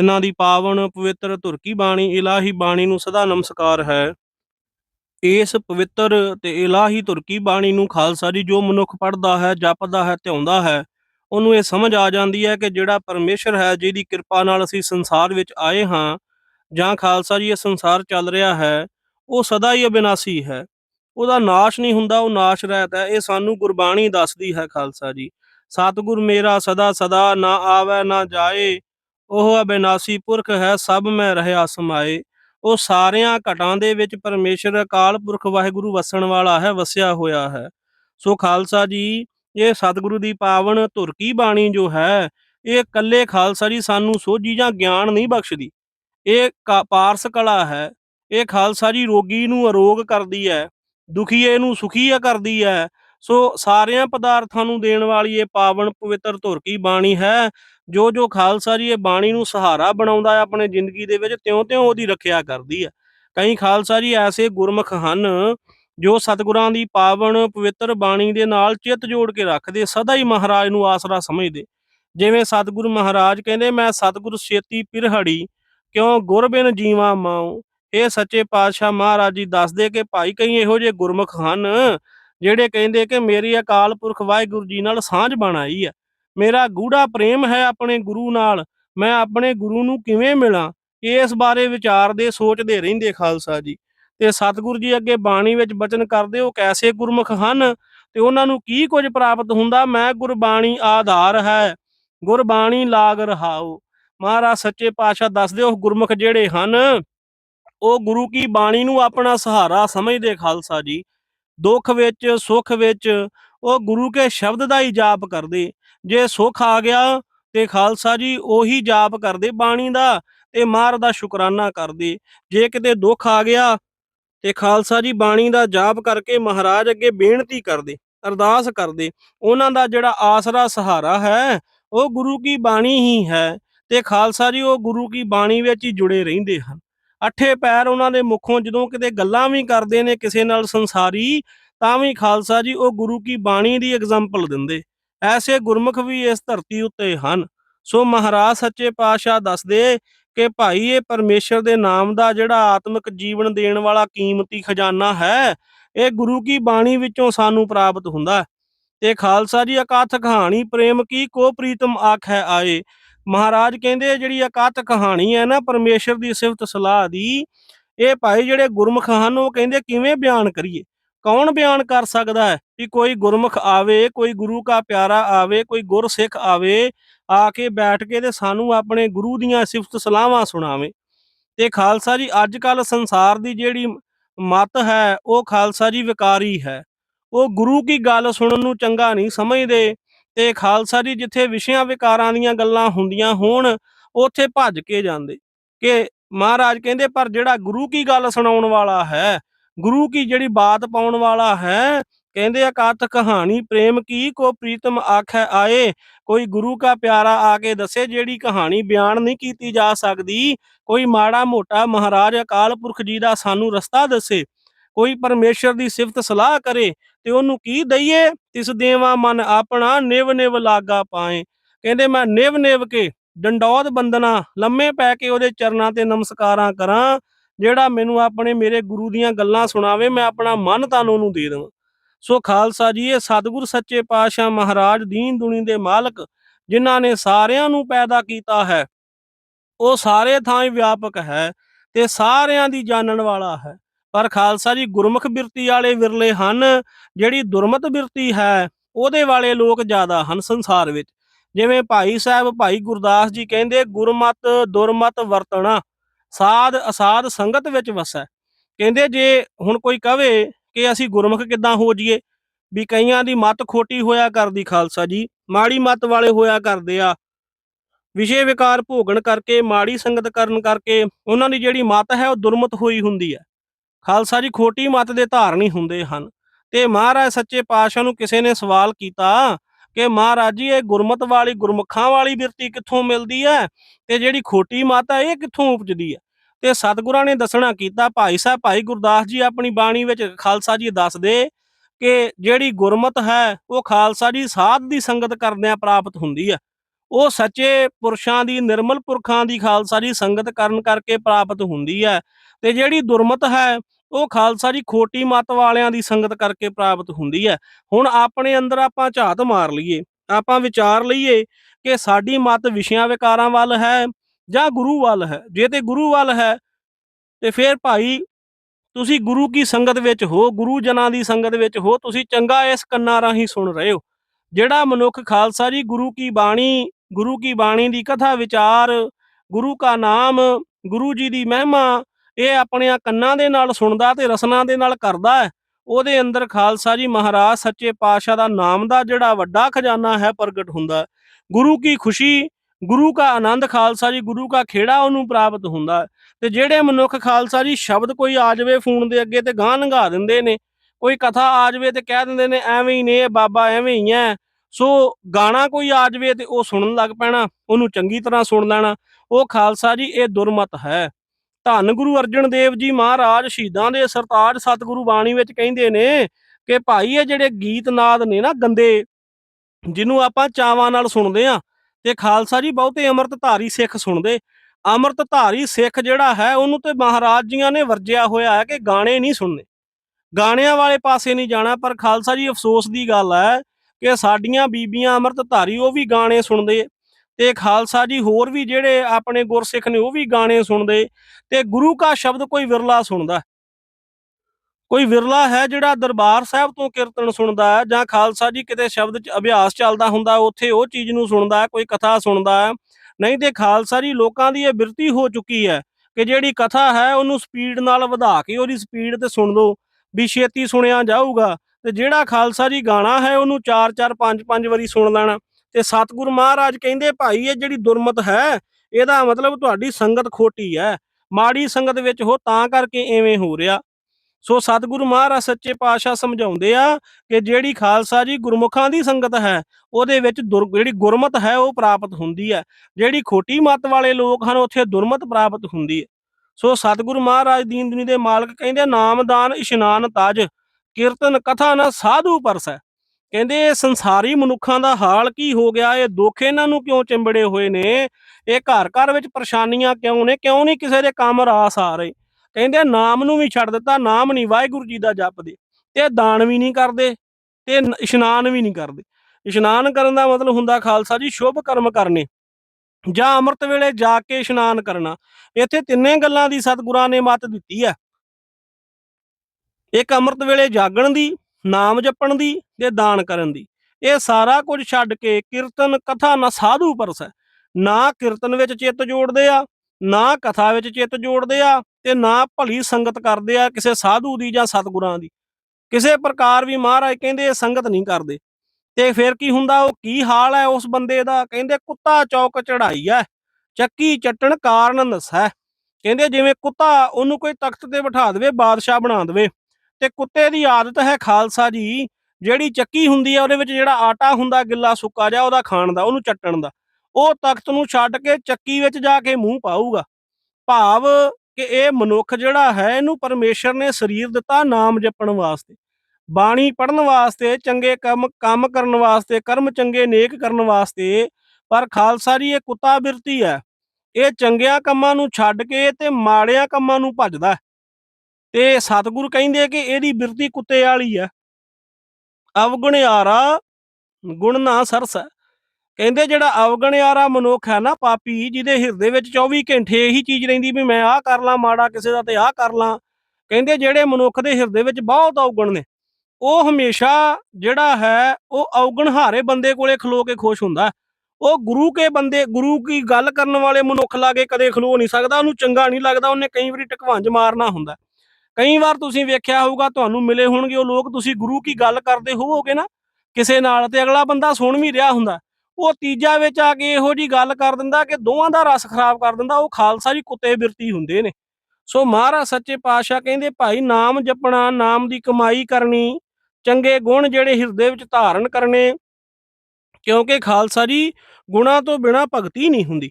ਇਹਨਾਂ ਦੀ ਪਾਵਨ ਪਵਿੱਤਰ ਤੁਰਕੀ ਬਾਣੀ? ਇਲਾਹੀ ਬਾਣੀ ਨੂੰ ਸਦਾ ਨਮਸਕਾਰ ਹੈ। ਇਸ ਪਵਿੱਤਰ ਤੇ ਇਲਾਹੀ ਤੁਰਕੀ ਬਾਣੀ ਨੂੰ ਖਾਲਸਾ ਜੀ ਜੋ ਮਨੁੱਖ ਪੜਦਾ ਹੈ, ਜਪਦਾ ਹੈ, ਧਿਆਉਂਦਾ ਹੈ, ਉਹਨੂੰ ਇਹ ਸਮਝ ਆ ਜਾਂਦੀ ਹੈ ਕਿ ਜਿਹੜਾ ਪਰਮੇਸ਼ਰ ਹੈ, ਜਿਹਦੀ ਕਿਰਪਾ ਨਾਲ ਅਸੀਂ ਸੰਸਾਰ ਵਿੱਚ ਆਏ ਹਾਂ ਜਾਂ ਖਾਲਸਾ ਜੀ ਇਹ ਸੰਸਾਰ ਚੱਲ ਰਿਹਾ ਹੈ, ਉਹ ਸਦਾ ਹੀ ਅਬਿਨਾਸੀ ਹੈ। ਉਹਦਾ ਨਾਸ਼ ਨਹੀਂ ਹੁੰਦਾ, ਉਹ ਨਾਸ਼ ਰਹਿਤ ਹੈ। ਇਹ ਸਾਨੂੰ ਗੁਰਬਾਣੀ ਦੱਸਦੀ ਹੈ ਖਾਲਸਾ ਜੀ। ਸਤਿਗੁਰ ਮੇਰਾ ਸਦਾ ਸਦਾ ਨਾ ਆਵੇ, ਨਾ ਜਾਏ। ਉਹ ਅਬਿਨਾਸੀ ਪੁਰਖ ਹੈ, ਸਭ ਮੈਂ ਰਹਿਆ ਸਮਾਏ। ਉਹ ਸਾਰਿਆਂ ਘਟਾਂ ਦੇ ਵਿੱਚ ਪਰਮੇਸ਼ਰ ਅਕਾਲ ਪੁਰਖ ਵਾਹਿਗੁਰੂ ਵਸਣ ਵਾਲਾ ਹੈ, ਵਸਿਆ ਹੋਇਆ ਹੈ। ਸੋ ਖਾਲਸਾ ਜੀ, ਇਹ ਸਤਿਗੁਰੂ ਦੀ ਪਾਵਨ ਧੁਰ ਕੀ ਬਾਣੀ ਜੋ ਹੈ, ਇਹ ਕੱਲੇ ਖਾਲਸਾ ਜੀ ਸਾਨੂੰ ਸੋਝੀ ਜਾਂ ਗਿਆਨ ਨਹੀਂ ਬਖਸ਼ਦੀ। ਇਹ ਕਾ- ਪਾਰਸ ਕਲਾ ਹੈ, ਇਹ ਖਾਲਸਾ ਜੀ ਰੋਗੀ ਨੂੰ ਅਰੋਗ ਕਰਦੀ ਹੈ ਦੁਖੀਏ ਨੂੰ ਸੁਖੀ ਕਰਦੀ ਹੈ। ਸੋ ਸਾਰਿਆਂ ਪਦਾਰਥਾਂ ਨੂੰ ਦੇਣ ਵਾਲੀ ਇਹ ਪਾਵਨ ਪਵਿੱਤਰ ਧੁਰ ਕੀ ਬਾਣੀ ਹੈ ਜੋ ਜੋ ਖਾਲਸਾ ਜੀ ਇਹ ਬਾਣੀ ਨੂੰ ਸਹਾਰਾ ਬਣਾਉਂਦਾ ਹੈ ਆਪਣੇ ਜ਼ਿੰਦਗੀ ਦੇ ਵਿੱਚ ਤਿਉਂ-ਤਿਉਂ ਉਹਦੀ ਰੱਖਿਆ ਕਰਦੀ ਹੈ। ਕਈ ਖਾਲਸਾ ਜੀ ਐਸੇ ਗੁਰਮੁਖ ਹਨ ਜੋ ਸਤਿਗੁਰਾਂ ਦੀ ਪਾਵਨ ਪਵਿੱਤਰ ਬਾਣੀ ਦੇ ਨਾਲ ਚਿੱਤ ਜੋੜ ਕੇ ਰੱਖਦੇ, ਸਦਾ ਹੀ ਮਹਾਰਾਜ ਨੂੰ ਆਸਰਾ ਸਮਝਦੇ। ਜਿਵੇਂ ਸਤਿਗੁਰੂ ਮਹਾਰਾਜ ਕਹਿੰਦੇ, ਮੈਂ ਸਤਿਗੁਰ ਛੇਤੀ ਪਿਰਹੜੀ, ਕਿਉਂ ਗੁਰ ਬਿਨ ਜੀਵਾਂ ਮਾਉ? ਇਹ ਸੱਚੇ ਪਾਤਸ਼ਾਹ ਮਹਾਰਾਜ ਜੀ ਦੱਸਦੇ ਕਿ ਭਾਈ ਕਈ ਇਹੋ ਜਿਹੇ ਗੁਰਮੁਖ ਹਨ, ਜਿਹੜੇ ਕਹਿੰਦੇ ਕਿ ਮੇਰੀ ਅਕਾਲ ਪੁਰਖ ਵਾਹਿਗੁਰੂ ਜੀ ਨਾਲ ਸਾਂਝ ਬਣਾਈ ਹੈ। ਮੇਰਾ ਗੂੜਾ ਪ੍ਰੇਮ ਹੈ ਆਪਣੇ ਗੁਰੂ ਨਾਲ। ਮੈਂ ਆਪਣੇ ਗੁਰੂ ਨੂੰ ਕਿਵੇਂ ਮਿਲਾਂ? ਇਸ ਬਾਰੇ ਵਿਚਾਰਦੇ ਸੋਚਦੇ ਰਹਿੰਦੇ ਖਾਲਸਾ ਜੀ। ਤੇ ਸਤਿਗੁਰੂ ਜੀ ਅੱਗੇ ਬਾਣੀ ਵਿੱਚ ਬਚਨ ਕਰਦੇ, ਉਹ ਕੈਸੇ ਗੁਰਮੁਖ ਹਨ? ਤੇ ਉਹਨਾਂ ਨੂੰ ਕੀ ਕੁਝ ਪ੍ਰਾਪਤ ਹੁੰਦਾ? ਮੈਂ ਗੁਰਬਾਣੀ ਆਧਾਰ ਹੈ। ਗੁਰਬਾਣੀ ਲਾਗ ਰਹਾਉ ਮਹਾਰਾਜ ਸੱਚੇ ਪਾਤਸ਼ਾਹ ਦੱਸਦੇ, ਉਹ ਗੁਰਮੁਖ ਜਿਹੜੇ ਹਨ, ਉਹ ਗੁਰੂ ਕੀ ਬਾਣੀ ਨੂੰ ਆਪਣਾ ਸਹਾਰਾ ਸਮਝਦੇ ਖਾਲਸਾ ਜੀ। ਦੁੱਖ ਵਿੱਚ, ਸੁੱਖ ਵਿੱਚ, ਉਹ ਗੁਰੂ ਕੇ ਸ਼ਬਦ ਦਾ ਹੀ ਜਾਪ ਕਰਦੇ। ਜੇ ਸੁੱਖ ਆ ਗਿਆ ਤੇ ਖਾਲਸਾ ਜੀ ਉਹੀ ਜਾਪ ਕਰਦੇ ਬਾਣੀ ਦਾ ਤੇ ਮਾਰ ਦਾ ਸ਼ੁਕਰਾਨਾ ਕਰਦੇ। ਜੇ ਕਿਤੇ ਦੁੱਖ ਆ ਗਿਆ ਤੇ ਖਾਲਸਾ ਜੀ ਬਾਣੀ ਦਾ ਜਾਪ ਕਰਕੇ ਮਹਾਰਾਜ ਅੱਗੇ ਬੇਨਤੀ ਕਰਦੇ, ਅਰਦਾਸ ਕਰਦੇ। ਉਹਨਾਂ ਦਾ ਜਿਹੜਾ ਆਸਰਾ ਸਹਾਰਾ ਹੈ, ਉਹ ਗੁਰੂ ਕੀ ਬਾਣੀ ਹੀ ਹੈ ਤੇ ਖਾਲਸਾ ਜੀ ਉਹ ਗੁਰੂ ਕੀ ਬਾਣੀ ਵਿੱਚ ਹੀ ਜੁੜੇ ਰਹਿੰਦੇ ਹਨ। ਅੱਠੇ ਪੈਰ ਉਹਨਾਂ ਦੇ ਮੁਖੋਂ ਜਦੋਂ ਕਿਤੇ ਗੱਲਾਂ ਵੀ ਕਰਦੇ ਨੇ ਕਿਸੇ ਨਾਲ ਸੰਸਾਰੀ, ਤਾਂ ਵੀ ਖਾਲਸਾ ਜੀ ਉਹ ਗੁਰੂ ਕੀ ਬਾਣੀ ਦੀ ਐਗਜ਼ਾਮਪਲ ਦਿੰਦੇ। ਐਸੇ ਗੁਰਮੁਖ ਵੀ ਇਸ ਧਰਤੀ ਉੱਤੇ ਹਨ। ਸੋ ਮਹਾਰਾਜ ਸੱਚੇ ਪਾਤਸ਼ਾਹ ਦੱਸਦੇ ਕਿ ਭਾਈ, ਇਹ ਪਰਮੇਸ਼ਰ ਦੇ ਨਾਮ ਦਾ ਜਿਹੜਾ ਆਤਮਿਕ ਜੀਵਨ ਦੇਣ ਵਾਲਾ ਕੀਮਤੀ ਖਜ਼ਾਨਾ ਹੈ, ਇਹ ਗੁਰੂ ਕੀ ਬਾਣੀ ਵਿੱਚੋਂ ਸਾਨੂੰ ਪ੍ਰਾਪਤ ਹੁੰਦਾ ਤੇ ਖਾਲਸਾ ਜੀ, ਅਕਥ ਕਹਾਣੀ, ਪ੍ਰੇਮ ਕੀ ਕੋ ਪ੍ਰੀਤਮ ਆਖੈ ਆਏ। ਮਹਾਰਾਜ ਕਹਿੰਦੇ ਜਿਹੜੀ ਅਕਥ ਕਹਾਣੀ ਹੈ ਨਾ, ਪਰਮੇਸ਼ਰ ਦੀ ਸਿਫਤ ਸਲਾਹ ਦੀ, ਇਹ ਭਾਈ ਜਿਹੜੇ ਗੁਰਮੁਖ ਹਨ, ਉਹ ਕਹਿੰਦੇ, ਕਿਵੇਂ ਬਿਆਨ ਕਰੀਏ? ਕੌਣ ਬਿਆਨ ਕਰ ਸਕਦਾ ਹੈ? ਕਿ ਕੋਈ ਗੁਰਮੁਖ ਆਵੇ, ਕੋਈ ਗੁਰੂ ਕਾ ਪਿਆਰਾ ਆਵੇ, ਕੋਈ ਗੁਰਸਿੱਖ ਆਵੇ, ਆ ਕੇ ਬੈਠ ਕੇ ਤੇ ਸਾਨੂੰ ਆਪਣੇ ਗੁਰੂ ਦੀਆਂ ਸਿਫਤ ਸਲਾਹਾਂ ਸੁਣਾਵੇ। ਤੇ ਖਾਲਸਾ ਜੀ ਅੱਜ ਕੱਲ ਸੰਸਾਰ ਦੀ ਜਿਹੜੀ ਮਤ ਹੈ, ਉਹ ਖਾਲਸਾ ਜੀ ਵਿਕਾਰੀ ਹੈ। ਉਹ ਗੁਰੂ ਕੀ ਗੱਲ ਸੁਣਨ ਨੂੰ ਚੰਗਾ ਨਹੀਂ ਸਮਝਦੇ। ਤੇ ਖਾਲਸਾ ਜੀ, ਜਿੱਥੇ ਵਿਸ਼ਿਆਂ ਵਿਕਾਰਾਂ ਦੀਆਂ ਗੱਲਾਂ ਹੁੰਦੀਆਂ ਹੋਣ, ਉੱਥੇ ਭੱਜ ਕੇ ਜਾਂਦੇ। ਕਿ ਮਹਾਰਾਜ ਕਹਿੰਦੇ, ਪਰ ਜਿਹੜਾ ਗੁਰੂ ਕੀ ਗੱਲ ਸੁਣਾਉਣ ਵਾਲਾ ਹੈ, ਗੁਰੂ ਕੀ ਜਿਹੜੀ ਬਾਤ ਪਾਉਣ ਵਾਲਾ ਹੈ ਕਹਿੰਦੇ ਅਕਥ ਕਹਾਣੀ, ਪ੍ਰੇਮ ਕੀ ਕੋ ਪ੍ਰੀਤਮ ਆਖੈ ਆਏ। ਕੋਈ ਗੁਰੂ ਕਾ ਪਿਆਰਾ ਆ ਕੇ ਦੱਸੇ ਜਿਹੜੀ ਕਹਾਣੀ ਬਿਆਨ ਨਹੀਂ ਕੀਤੀ ਜਾ ਸਕਦੀ। ਕੋਈ ਮਾੜਾ ਮੋਟਾ ਮਹਾਰਾਜ ਅਕਾਲ ਪੁਰਖ ਜੀ ਦਾ ਸਾਨੂੰ ਰਸਤਾ ਦੱਸੇ। ਕੋਈ ਪਰਮੇਸ਼ਰ ਦੀ ਸਿਫਤ ਸਲਾਹ ਕਰੇ ਤੇ ਉਹਨੂੰ ਕੀ ਦਈਏ? ਤਿਸ ਦੇਵਾ ਮਨ ਆਪਣਾ ਨਿਵ ਨਿਵ ਲਾਗਾ ਪਾਏ। ਕਹਿੰਦੇ, ਮੈਂ ਨਿਵ ਨਿਵ ਕੇ ਡੰਡੌਤ ਬੰਦਨਾ ਲੰਮੇ ਪੈ ਕੇ ਉਹਦੇ ਚਰਨਾਂ ਤੇ ਨਮਸਕਾਰਾਂ ਕਰਾਂ। ਜਿਹੜਾ ਮੈਨੂੰ ਆਪਣੇ ਮੇਰੇ ਗੁਰੂ ਦੀਆਂ ਗੱਲਾਂ ਸੁਣਾਵੇ, ਮੈਂ ਆਪਣਾ ਮਨ ਤਨ ਉਹਨੂੰ ਦੇ ਦੇਵਾਂ। ਸੋ ਖਾਲਸਾ ਜੀ, ਇਹ ਸਤਿਗੁਰ ਸੱਚੇ ਪਾਤਸ਼ਾਹ ਮਹਾਰਾਜ ਦੀਨ ਦੁਨੀ ਦੇ ਮਾਲਕ ਜਿਨ੍ਹਾਂ ਨੇ ਸਾਰਿਆਂ ਨੂੰ ਪੈਦਾ ਕੀਤਾ ਹੈ। ਉਹ ਸਾਰੇ ਥਾਂ ਵਿਆਪਕ ਹੈ ਤੇ ਸਾਰਿਆਂ ਦੀ ਜਾਣਨ ਵਾਲਾ ਹੈ। ਪਰ ਖਾਲਸਾ ਜੀ, ਗੁਰਮੁਖ ਬਿਰਤੀ ਵਾਲੇ ਵਿਰਲੇ ਹਨ, ਜਿਹੜੀ ਦੁਰਮਤ ਬਿਰਤੀ ਹੈ, ਉਹਦੇ ਵਾਲੇ ਲੋਕ ਜ਼ਿਆਦਾ ਹਨ ਸੰਸਾਰ ਵਿੱਚ। ਜਿਵੇਂ ਭਾਈ ਸਾਹਿਬ, ਭਾਈ ਗੁਰਦਾਸ ਜੀ ਕਹਿੰਦੇ, ਗੁਰਮਤ, ਦੁਰਮਤ ਵਰਤਣਾ, ਸਾਧ ਅਸਾਧ ਸੰਗਤ ਵਿੱਚ ਵਸੈ। ਕਹਿੰਦੇ, ਜੇ ਹੁਣ ਕੋਈ ਕਵੇ ਕਿ ਅਸੀਂ ਗੁਰਮੁਖ ਕਿੱਦਾਂ ਹੋ ਜਾਈਏ? ਵੀ ਕਈਆਂ ਦੀ ਮਤ ਖੋਟੀ ਹੋਇਆ ਕਰਦੀ ਖਾਲਸਾ ਜੀ, ਮਾੜੀ ਮਤ ਵਾਲੇ ਹੋਇਆ ਕਰਦੇ ਆ। ਵਿਸ਼ੇ ਵਿਕਾਰ ਭੋਗਣ ਕਰਕੇ, ਮਾੜੀ ਸੰਗਤ ਕਰਨ ਕਰਕੇ ਉਹਨਾਂ ਦੀ ਜਿਹੜੀ ਮਤ ਹੈ ਉਹ ਦੁਰਮਤ ਹੋਈ ਹੁੰਦੀ ਹੈ। ਖਾਲਸਾ ਜੀ, ਖੋਟੀ ਮਤ ਦੇ ਧਾਰਨੀ ਹੁੰਦੇ ਹਨ। ਤੇ ਮਹਾਰਾਜ ਸੱਚੇ ਪਾਤਸ਼ਾਹ ਨੂੰ ਕਿਸੇ ਨੇ ਸਵਾਲ ਕੀਤਾ ਕਿ ਮਹਾਰਾਜ ਜੀ, ਇਹ ਗੁਰਮਤ ਵਾਲੀ ਗੁਰਮੁਖਾਂ ਵਾਲੀ ਬਿਰਤੀ ਕਿੱਥੋਂ ਮਿਲਦੀ ਹੈ? ਤੇ ਜਿਹੜੀ ਖੋਟੀ ਮਤ ਹੈ, ਇਹ ਕਿੱਥੋਂ ਉਪਜਦੀ ਹੈ? ਤੇ ਸਤਿਗੁਰਾਂ ਨੇ ਦੱਸਣਾ ਕੀਤਾ, ਭਾਈ ਸਾਹਿਬ, ਭਾਈ ਗੁਰਦਾਸ ਜੀ ਆਪਣੀ ਬਾਣੀ ਵਿੱਚ ਖਾਲਸਾ ਜੀ ਦੱਸਦੇ ਕਿ ਜਿਹੜੀ ਗੁਰਮਤ ਹੈ, ਉਹ ਖਾਲਸਾ ਜੀ ਸਾਧ ਦੀ ਸੰਗਤ ਕਰਦਿਆਂ ਪ੍ਰਾਪਤ ਹੁੰਦੀ ਹੈ। ਉਹ ਸੱਚੇ ਪੁਰਸ਼ਾਂ ਦੀ, ਨਿਰਮਲ ਪੁਰਖਾਂ ਦੀ ਖਾਲਸਾ ਜੀ ਸੰਗਤ ਕਰਨ ਕਰਕੇ ਪ੍ਰਾਪਤ ਹੁੰਦੀ ਹੈ ਤੇ ਜਿਹੜੀ ਦੁਰਮਤ ਹੈ, ਉਹ ਖਾਲਸਾ ਜੀ ਖੋਟੀ ਮਤ ਵਾਲਿਆਂ ਦੀ ਸੰਗਤ ਕਰਕੇ ਪ੍ਰਾਪਤ ਹੁੰਦੀ ਹੈ। ਹੁਣ ਆਪਣੇ ਅੰਦਰ ਆਪਾਂ ਝਾਤ ਮਾਰ ਲਈਏ, ਆਪਾਂ ਵਿਚਾਰ ਲਈਏ ਕਿ ਸਾਡੀ ਮਤ ਵਿਸ਼ਿਆਂ ਵਿਕਾਰਾਂ ਵੱਲ ਹੈ ਜਾਂ ਗੁਰੂ ਵੱਲ ਹੈ, ਜੇ ਤੇ ਗੁਰੂ ਵੱਲ ਹੈ, ਤੇ ਫਿਰ ਭਾਈ ਤੁਸੀਂ ਗੁਰੂ ਕੀ ਸੰਗਤ ਵਿੱਚ ਹੋ, ਗੁਰੂ ਜਨਾਂ ਦੀ ਸੰਗਤ ਵਿੱਚ ਹੋ, ਤੁਸੀਂ ਚੰਗਾ ਇਸ ਕੰਨਾਂ ਰਾਹੀਂ ਸੁਣ ਰਹੇ ਹੋ। ਜਿਹੜਾ ਮਨੁੱਖ ਖਾਲਸਾ ਜੀ, ਗੁਰੂ ਕੀ ਬਾਣੀ, ਗੁਰੂ ਕੀ ਬਾਣੀ ਦੀ ਕਥਾ, ਵਿਚਾਰ, ਗੁਰੂ ਕਾ ਨਾਮ, ਗੁਰੂ ਜੀ ਦੀ ਮਹਿਮਾ, ਇਹ ਆਪਣੀਆਂ ਕੰਨਾਂ ਦੇ ਨਾਲ ਸੁਣਦਾ ਤੇ ਰਸਨਾ ਦੇ ਨਾਲ ਕਰਦਾ ਹੈ, ਉਹਦੇ ਅੰਦਰ ਖਾਲਸਾ ਜੀ ਮਹਾਰਾਜ ਸੱਚੇ ਪਾਤਸ਼ਾਹ ਦਾ ਨਾਮ ਦਾ ਜਿਹੜਾ ਵੱਡਾ ਖਜ਼ਾਨਾ ਹੈ ਪ੍ਰਗਟ ਹੁੰਦਾ ਗੁਰੂ ਕੀ ਖੁਸ਼ੀ ਗੁਰੂ ਕਾ ਆਨੰਦ ਖਾਲਸਾ ਜੀ, ਗੁਰੂ ਕਾ ਖੇੜਾ ਉਹਨੂੰ ਪ੍ਰਾਪਤ ਹੁੰਦਾ। ਤੇ ਜਿਹੜੇ ਮਨੁੱਖ ਖਾਲਸਾ ਜੀ, ਸ਼ਬਦ ਕੋਈ ਆ ਜਾਵੇ ਫੋਨ ਦੇ ਅੱਗੇ ਤੇ ਗਾਂ ਲੰਘਾ ਦਿੰਦੇ ਨੇ, ਕੋਈ ਕਥਾ ਆ ਜਾਵੇ ਤੇ ਕਹਿ ਦਿੰਦੇ ਨੇ, ਐਵੇਂ ਹੀ ਨੇ ਬਾਬਾ, ਐਵੇਂ ਹੀ ਹੈ ਸੋ ਗਾਣਾ ਕੋਈ ਆ ਜਾਵੇ ਤੇ ਉਹ ਸੁਣਨ ਲੱਗ ਪੈਣਾ, ਉਹਨੂੰ ਚੰਗੀ ਤਰ੍ਹਾਂ ਸੁਣ ਲੈਣਾ, ਉਹ ਖਾਲਸਾ ਜੀ, ਇਹ ਦੁਰਮਤ ਹੈ। ਧੰਨ ਗੁਰੂ ਅਰਜਨ ਦੇਵ ਜੀ ਮਹਾਰਾਜ ਸ਼ਹੀਦਾਂ ਦੇ ਸਰਤਾਜ ਸਤਿਗੁਰੂ ਬਾਣੀ ਵਿੱਚ ਕਹਿੰਦੇ ਨੇ ਕਿ ਭਾਈ ਇਹ ਜਿਹੜੇ ਗੀਤ ਨਾਦ ਨੇ ਨਾ ਗੰਦੇ, ਜਿਹਨੂੰ ਆਪਾਂ ਚਾਵਾਂ ਨਾਲ ਸੁਣਦੇ ਆ ਤੇ ਖਾਲਸਾ ਜੀ ਬਹੁਤੇ ਅੰਮ੍ਰਿਤਧਾਰੀ ਸਿੱਖ ਸੁਣਦੇ। ਅੰਮ੍ਰਿਤਧਾਰੀ ਸਿੱਖ ਜਿਹੜਾ ਹੈ, ਉਹਨੂੰ ਤੇ ਮਹਾਰਾਜ ਜੀਆਂ ਨੇ ਵਰਜਿਆ ਹੋਇਆ ਹੈ ਕਿ ਗਾਣੇ ਨਹੀਂ ਸੁਣਨੇ। ਗਾਣਿਆਂ ਵਾਲੇ ਪਾਸੇ ਨਹੀਂ ਜਾਣਾ, ਪਰ ਖਾਲਸਾ ਜੀ ਅਫਸੋਸ ਦੀ ਗੱਲ ਹੈ ਕਿ ਸਾਡੀਆਂ ਬੀਬੀਆਂ ਅੰਮ੍ਰਿਤਧਾਰੀ ਉਹ ਵੀ ਗਾਣੇ ਸੁਣਦੇ। ਤੇ ਖਾਲਸਾ ਜੀ ਹੋਰ ਵੀ ਜਿਹੜੇ ਆਪਣੇ ਗੁਰਸਿੱਖ ਨੇ ਉਹ ਵੀ ਗਾਣੇ ਸੁਣਦੇ। ਤੇ ਗੁਰੂ ਕਾ ਸ਼ਬਦ ਕੋਈ ਵਿਰਲਾ ਸੁਣਦਾ। ਕੋਈ ਵਿਰਲਾ ਹੈ ਜਿਹੜਾ ਦਰਬਾਰ ਸਾਹਿਬ ਤੋਂ ਕੀਰਤਨ ਸੁਣਦਾ ਹੈ ਜਾਂ ਖਾਲਸਾ ਜੀ ਕਿਤੇ ਸ਼ਬਦ ਚ ਅਭਿਆਸ ਚੱਲਦਾ ਹੁੰਦਾ ਉੱਥੇ ਉਹ ਚੀਜ਼ ਨੂੰ ਸੁਣਦਾ ਹੈ, ਕੋਈ ਕਥਾ ਸੁਣਦਾ ਹੈ। ਨਹੀਂ ਤੇ ਖਾਲਸਾ ਜੀ ਲੋਕਾਂ ਦੀ ਇਹ ਬਿਰਤੀ ਹੋ ਚੁੱਕੀ ਹੈ ਕਿ ਜਿਹੜੀ ਕਥਾ ਹੈ ਉਹਨੂੰ ਸਪੀਡ ਨਾਲ ਵਧਾ ਕੇ ਉਹਦੀ ਸਪੀਡ ਤੇ ਸੁਣ ਲਓ, ਵੀ ਛੇਤੀ ਸੁਣਿਆ ਜਾਊਗਾ। ਤੇ ਜਿਹੜਾ ਖਾਲਸਾ ਜੀ ਗਾਣਾ ਹੈ ਉਹਨੂੰ 4-4 5-5 ਵਾਰੀ ਸੁਣ ਲੈਣਾ। ਤੇ ਸਤਿਗੁਰੂ ਮਹਾਰਾਜ ਕਹਿੰਦੇ, ਭਾਈ, ਇਹ ਜਿਹੜੀ ਦੁਰਮਤ ਹੈ, ਇਹਦਾ ਮਤਲਬ ਤੁਹਾਡੀ ਸੰਗਤ ਖੋਟੀ ਹੈ। ਮਾੜੀ ਸੰਗਤ ਵਿੱਚ ਹੋ ਤਾਂ ਕਰਕੇ ਐਵੇਂ ਹੋ ਰਿਹਾ। ਸੋ ਸਤਿਗੁਰੂ ਮਹਾਰਾਜ ਸੱਚੇ ਪਾਤਸ਼ਾਹ ਸਮਝਾਉਂਦੇ ਆ ਕਿ ਜਿਹੜੀ ਖਾਲਸਾ ਜੀ ਗੁਰਮੁਖਾਂ ਦੀ ਸੰਗਤ ਹੈ, ਉਹਦੇ ਵਿੱਚ ਦੁਰ, ਜਿਹੜੀ ਗੁਰਮਤ ਹੈ, ਉਹ ਪ੍ਰਾਪਤ ਹੁੰਦੀ ਹੈ। ਜਿਹੜੀ ਖੋਟੀ ਮਤ ਵਾਲੇ ਲੋਕ ਹਨ, ਉੱਥੇ ਦੁਰਮਤ ਪ੍ਰਾਪਤ ਹੁੰਦੀ ਹੈ। ਸੋ ਸਤਿਗੁਰੂ ਮਹਾਰਾਜ ਦੀਨ ਦੁਨੀ ਦੇ ਮਾਲਕ ਕਹਿੰਦੇ ਨਾਮਦਾਨ ਇਸ਼ਨਾਨ ਤਜ, ਕੀਰਤਨ ਕਥਾ ਨਾ ਸਾਧੂ ਪਰਸੈ ਕਹਿੰਦੇ ਇਹ ਸੰਸਾਰੀ ਮਨੁੱਖਾਂ ਦਾ ਹਾਲ ਕੀ ਹੋ ਗਿਆ? ਇਹ ਦੁੱਖ ਇਹਨਾਂ ਨੂੰ ਕਿਉਂ ਚਿੰਬੜੇ ਹੋਏ ਨੇ? ਇਹ ਘਰ ਘਰ ਵਿੱਚ ਪਰੇਸ਼ਾਨੀਆਂ ਕਿਉਂ ਨੇ? ਕਿਉਂ ਨਹੀਂ ਕਿਸੇ ਦੇ ਕੰਮ ਰਾਸ ਆ ਰਹੇ? ਕਹਿੰਦੇ ਨਾਮ ਨੂੰ ਵੀ ਛੱਡ ਦਿੱਤਾ, ਨਾਮ ਨਹੀਂ, ਵਾਹਿਗੁਰੂ ਜੀ ਦਾ ਜਪਦੇ। ਤੇ ਦਾਨ ਵੀ ਨਹੀਂ ਕਰਦੇ, ਤੇ ਇਸ਼ਨਾਨ ਵੀ ਨਹੀਂ ਕਰਦੇ। ਇਸ਼ਨਾਨ ਕਰਨ ਦਾ ਮਤਲਬ ਹੁੰਦਾ ਖਾਲਸਾ ਜੀ, ਸ਼ੁਭ ਕਰਮ ਕਰਨੇ। ਜਾਂ ਅੰਮ੍ਰਿਤ ਵੇਲੇ ਜਾ ਕੇ ਇਸ਼ਨਾਨ ਕਰਨਾ। ਇੱਥੇ ਤਿੰਨੇ ਗੱਲਾਂ ਦੀ ਸਤਿਗੁਰਾਂ ਨੇ ਮੱਤ ਦਿੱਤੀ ਹੈ। ਇੱਕ ਅੰਮ੍ਰਿਤ ਵੇਲੇ ਜਾਗਣ ਦੀ, ਨਾਮ ਜਪਣ ਦੀ ਤੇ ਦਾਨ ਕਰਨ ਦੀ। ਇਹ ਸਾਰਾ ਕੁਝ ਛੱਡ ਕੇ ਕੀਰਤਨ, ਕਥਾ ਨਾ ਸਾਧੂ ਪਰਸ ਹੈ। ਨਾ ਕੀਰਤਨ ਵਿੱਚ ਚਿੱਤ ਜੋੜਦੇ ਆ, ਨਾ ਕਥਾ ਵਿੱਚ ਚਿੱਤ ਜੋੜਦੇ ਆ ਤੇ ਨਾ ਭਲੀ ਸੰਗਤ ਕਰਦੇ ਆ ਕਿਸੇ ਸਾਧੂ ਦੀ ਜਾਂ ਸਤਿਗੁਰਾਂ ਦੀ। ਕਿਸੇ ਪ੍ਰਕਾਰ ਵੀ ਮਹਾਰਾਜ ਕਹਿੰਦੇ ਇਹ ਸੰਗਤ ਨਹੀਂ ਕਰਦੇ। ਤੇ ਫਿਰ ਕੀ ਹੁੰਦਾ, ਉਹ ਕੀ ਹਾਲ ਹੈ ਉਸ ਬੰਦੇ ਦਾ? ਕਹਿੰਦੇ ਕੁੱਤਾ ਚੌਕ ਚੜਾਈ ਹੈ, ਚੱਕੀ ਚੱਟਣ ਕਾਰਨ ਦੱਸੈ ਕਹਿੰਦੇ ਜਿਵੇਂ ਕੁੱਤਾ ਉਹਨੂੰ ਕੋਈ ਤਖਤ ਤੇ ਬਿਠਾ ਦੇਵੇ, ਬਾਦਸ਼ਾਹ ਬਣਾ ਦੇਵੇ। ਤੇ ਕੁੱਤੇ ਦੀ ਆਦਤ ਹੈ ਖਾਲਸਾ ਜੀ, ਜਿਹੜੀ ਚੱਕੀ ਹੁੰਦੀ ਹੈ ਉਹਦੇ ਵਿੱਚ ਜਿਹੜਾ ਆਟਾ ਹੁੰਦਾ, ਗਿੱਲਾ ਸੁੱਕਾ ਜਿਹਾ ਉਹਦਾ ਖਾਣ ਦਾ, ਉਹਨੂੰ ਚੱਟਣ ਦਾ। ਉਹ ਤਖਤ ਨੂੰ ਛੱਡ ਕੇ ਚੱਕੀ ਵਿੱਚ ਜਾ ਕੇ ਮੂੰਹ ਪਾਊਗਾ। ਭਾਵ ਕਿ ਇਹ ਮਨੁੱਖ ਜਿਹੜਾ ਹੈ, ਇਹਨੂੰ ਪਰਮੇਸ਼ਰ ਨੇ ਸਰੀਰ ਦਿੱਤਾ ਨਾਮ ਜਪਣ ਵਾਸਤੇ। ਬਾਣੀ ਪੜਨ ਵਾਸਤੇ, ਚੰਗੇ ਕੰਮ ਕੰਮ ਕਰਨ ਵਾਸਤੇ, ਕਰਮ ਚੰਗੇ ਨੇਕ ਕਰਨ ਵਾਸਤੇ, ਪਰ ਖਾਲਸਾ ਜੀ, ਇਹ ਕੁੱਤਾ ਬਿਰਤੀ ਹੈ। ਇਹ ਚੰਗਿਆਂ ਕੰਮਾਂ ਨੂੰ ਛੱਡ ਕੇ ਤੇ ਮਾੜਿਆਂ ਕੰਮਾਂ ਨੂੰ ਭੱਜਦਾ ਤੇ ਸਤਿਗੁਰੂ ਕਹਿੰਦੇ ਕਿ ਇਹਦੀ ਬਿਰਤੀ ਕੁੱਤੇ ਵਾਲੀ ਹੈ। ਅਵਗੁਣਿਆਰਾ ਗੁਣ ਨਾ ਸਰਸ। ਹੈ ਕਹਿੰਦੇ ਜਿਹੜਾ ਅਵਗੁਣਿਆਰਾ ਮਨੁੱਖ ਹੈ ਨਾ ਪਾਪੀ, ਜਿਹਦੇ ਹਿਰਦੇ ਵਿੱਚ 24 ਘੰਟੇ ਇਹੀ ਚੀਜ਼ ਰਹਿੰਦੀ ਵੀ ਮੈਂ ਆਹ ਕਰ ਲਾਂ, ਮਾੜਾ ਕਿਸੇ ਦਾ ਤੇ ਆਹ ਕਰ ਲਾਂ। ਕਹਿੰਦੇ ਜਿਹੜੇ ਮਨੁੱਖ ਦੇ ਹਿਰਦੇ ਵਿੱਚ ਬਹੁਤ ਔਗਣ ਨੇ, ਉਹ ਹਮੇਸ਼ਾ ਜਿਹੜਾ ਹੈ, ਉਹ ਔਗਣਹਾਰੇ ਬੰਦੇ ਕੋਲੇ ਖਲੋ ਕੇ ਖੁਸ਼ ਹੁੰਦਾ ਉਹ ਗੁਰੂ ਕੇ ਬੰਦੇ, ਗੁਰੂ ਕੀ ਗੱਲ ਕਰਨ ਵਾਲੇ ਮਨੁੱਖ ਲਾਗੇ ਕਦੇ ਖਲੋ ਨਹੀਂ ਸਕਦਾ, ਉਹਨੂੰ ਚੰਗਾ ਨਹੀਂ ਲੱਗਦਾ, ਉਹਨੇ ਕਈ ਵਾਰੀ ਟਕਵੰਜ ਮਾਰਨਾ ਹੁੰਦਾ ਕਈ ਵਾਰ ਤੁਸੀਂ ਵੇਖਿਆ ਹੋਊਗਾ, ਤੁਹਾਨੂੰ ਮਿਲੇ ਹੋਣਗੇ ਉਹ ਲੋਕ, ਤੁਸੀਂ ਗੁਰੂ ਕੀ ਗੱਲ ਕਰਦੇ ਹੋਵੋਗੇ ਨਾ, ਕਿਸੇ ਨਾਲ ਤੇ ਅਗਲਾ ਬੰਦਾ ਸੁਣ ਵੀ ਰਿਹਾ ਹੁੰਦਾ ਉਹ ਤੀਜਾ ਵਿੱਚ ਆ ਕੇ ਇਹੋ ਜੀ ਗੱਲ ਕਰ ਦਿੰਦਾ ਕਿ ਦੋਵਾਂ ਦਾ ਰਸ ਖਰਾਬ ਕਰ ਦਿੰਦਾ, ਉਹ ਖਾਲਸਾ ਜੀ ਕੁੱਤੇ ਬਿਰਤੀ ਹੁੰਦੇ ਨੇ। ਸੋ ਮਹਾਰਾਜ ਸੱਚੇ ਪਾਤਸ਼ਾਹ ਕਹਿੰਦੇ, ਭਾਈ ਨਾਮ ਜਪਣਾ, ਨਾਮ ਦੀ ਕਮਾਈ ਕਰਨੀ, ਚੰਗੇ ਗੁਣ ਜਿਹੜੇ ਹਿਰਦੇ ਵਿੱਚ ਧਾਰਨ ਕਰਨੇ, ਕਿਉਂਕਿ ਖਾਲਸਾ ਜੀ ਗੁਣਾ ਤੋਂ ਬਿਨਾ ਭਗਤੀ ਨਹੀਂ ਹੁੰਦੀ।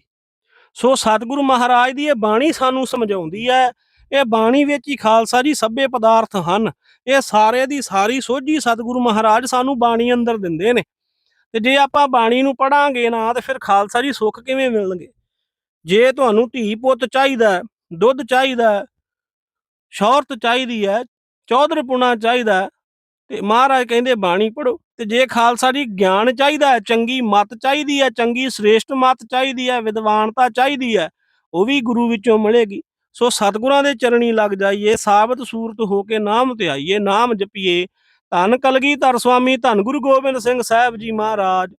ਸੋ ਸਤਿਗੁਰੂ ਮਹਾਰਾਜ ਦੀ ਇਹ ਬਾਣੀ ਸਾਨੂੰ ਸਮਝਾਉਂਦੀ ਹੈ, ਇਹ ਬਾਣੀ ਵਿੱਚ ਹੀ ਖਾਲਸਾ ਜੀ ਸਭੇ ਪਦਾਰਥ ਹਨ। ਇਹ ਸਾਰੇ ਦੀ ਸਾਰੀ ਸੋਝੀ ਸਤਿਗੁਰੂ ਮਹਾਰਾਜ ਸਾਨੂੰ ਬਾਣੀ ਅੰਦਰ ਦਿੰਦੇ ਨੇ। ਤੇ ਜੇ ਆਪਾਂ ਬਾਣੀ ਨੂੰ ਪੜਾਂਗੇ ਨਾ ਤੇ ਫਿਰ ਖਾਲਸਾ ਜੀ ਸੁੱਖ ਕਿਵੇਂ ਮਿਲਣਗੇ? ਜੇ ਤੁਹਾਨੂੰ ਧੀ ਪੁੱਤ ਚਾਹੀਦਾ ਦੁੱਧ ਚਾਹੀਦਾ ਹੈ, ਸ਼ੌਹਰਤ ਚਾਹੀਦੀ ਹੈ ਚੌਧਰਪੁਣਾ ਚਾਹੀਦਾ ਤੇ ਮਹਾਰਾਜ ਕਹਿੰਦੇ ਬਾਣੀ ਪੜੋ ਤੇ ਜੇ ਖਾਲਸਾ ਜੀ ਗਿਆਨ ਚਾਹੀਦਾ ਹੈ ਚੰਗੀ ਮਤ ਚਾਹੀਦੀ ਹੈ ਚੰਗੀ ਸ੍ਰੇਸ਼ਟ ਮਤ ਚਾਹੀਦੀ ਹੈ ਵਿਦਵਾਨਤਾ ਚਾਹੀਦੀ ਹੈ ਉਹ ਵੀ ਗੁਰੂ ਵਿੱਚੋਂ ਮਿਲੇਗੀ। ਸੋ ਸਤਿਗੁਰਾਂ ਦੇ ਚਰਣੀ ਲੱਗ ਜਾਈਏ ਸਾਬਤ ਸੂਰਤ ਹੋ ਕੇ ਨਾਮ ਤੇ ਆਈਏ ਨਾਮ ਜਪੀਏ ਧੰਨ ਕਲਗੀਧਰ ਸੁਆਮੀ ਧੰਨ ਗੁਰੂ ਗੋਬਿੰਦ ਸਿੰਘ ਸਾਹਿਬ ਜੀ ਮਹਾਰਾਜ।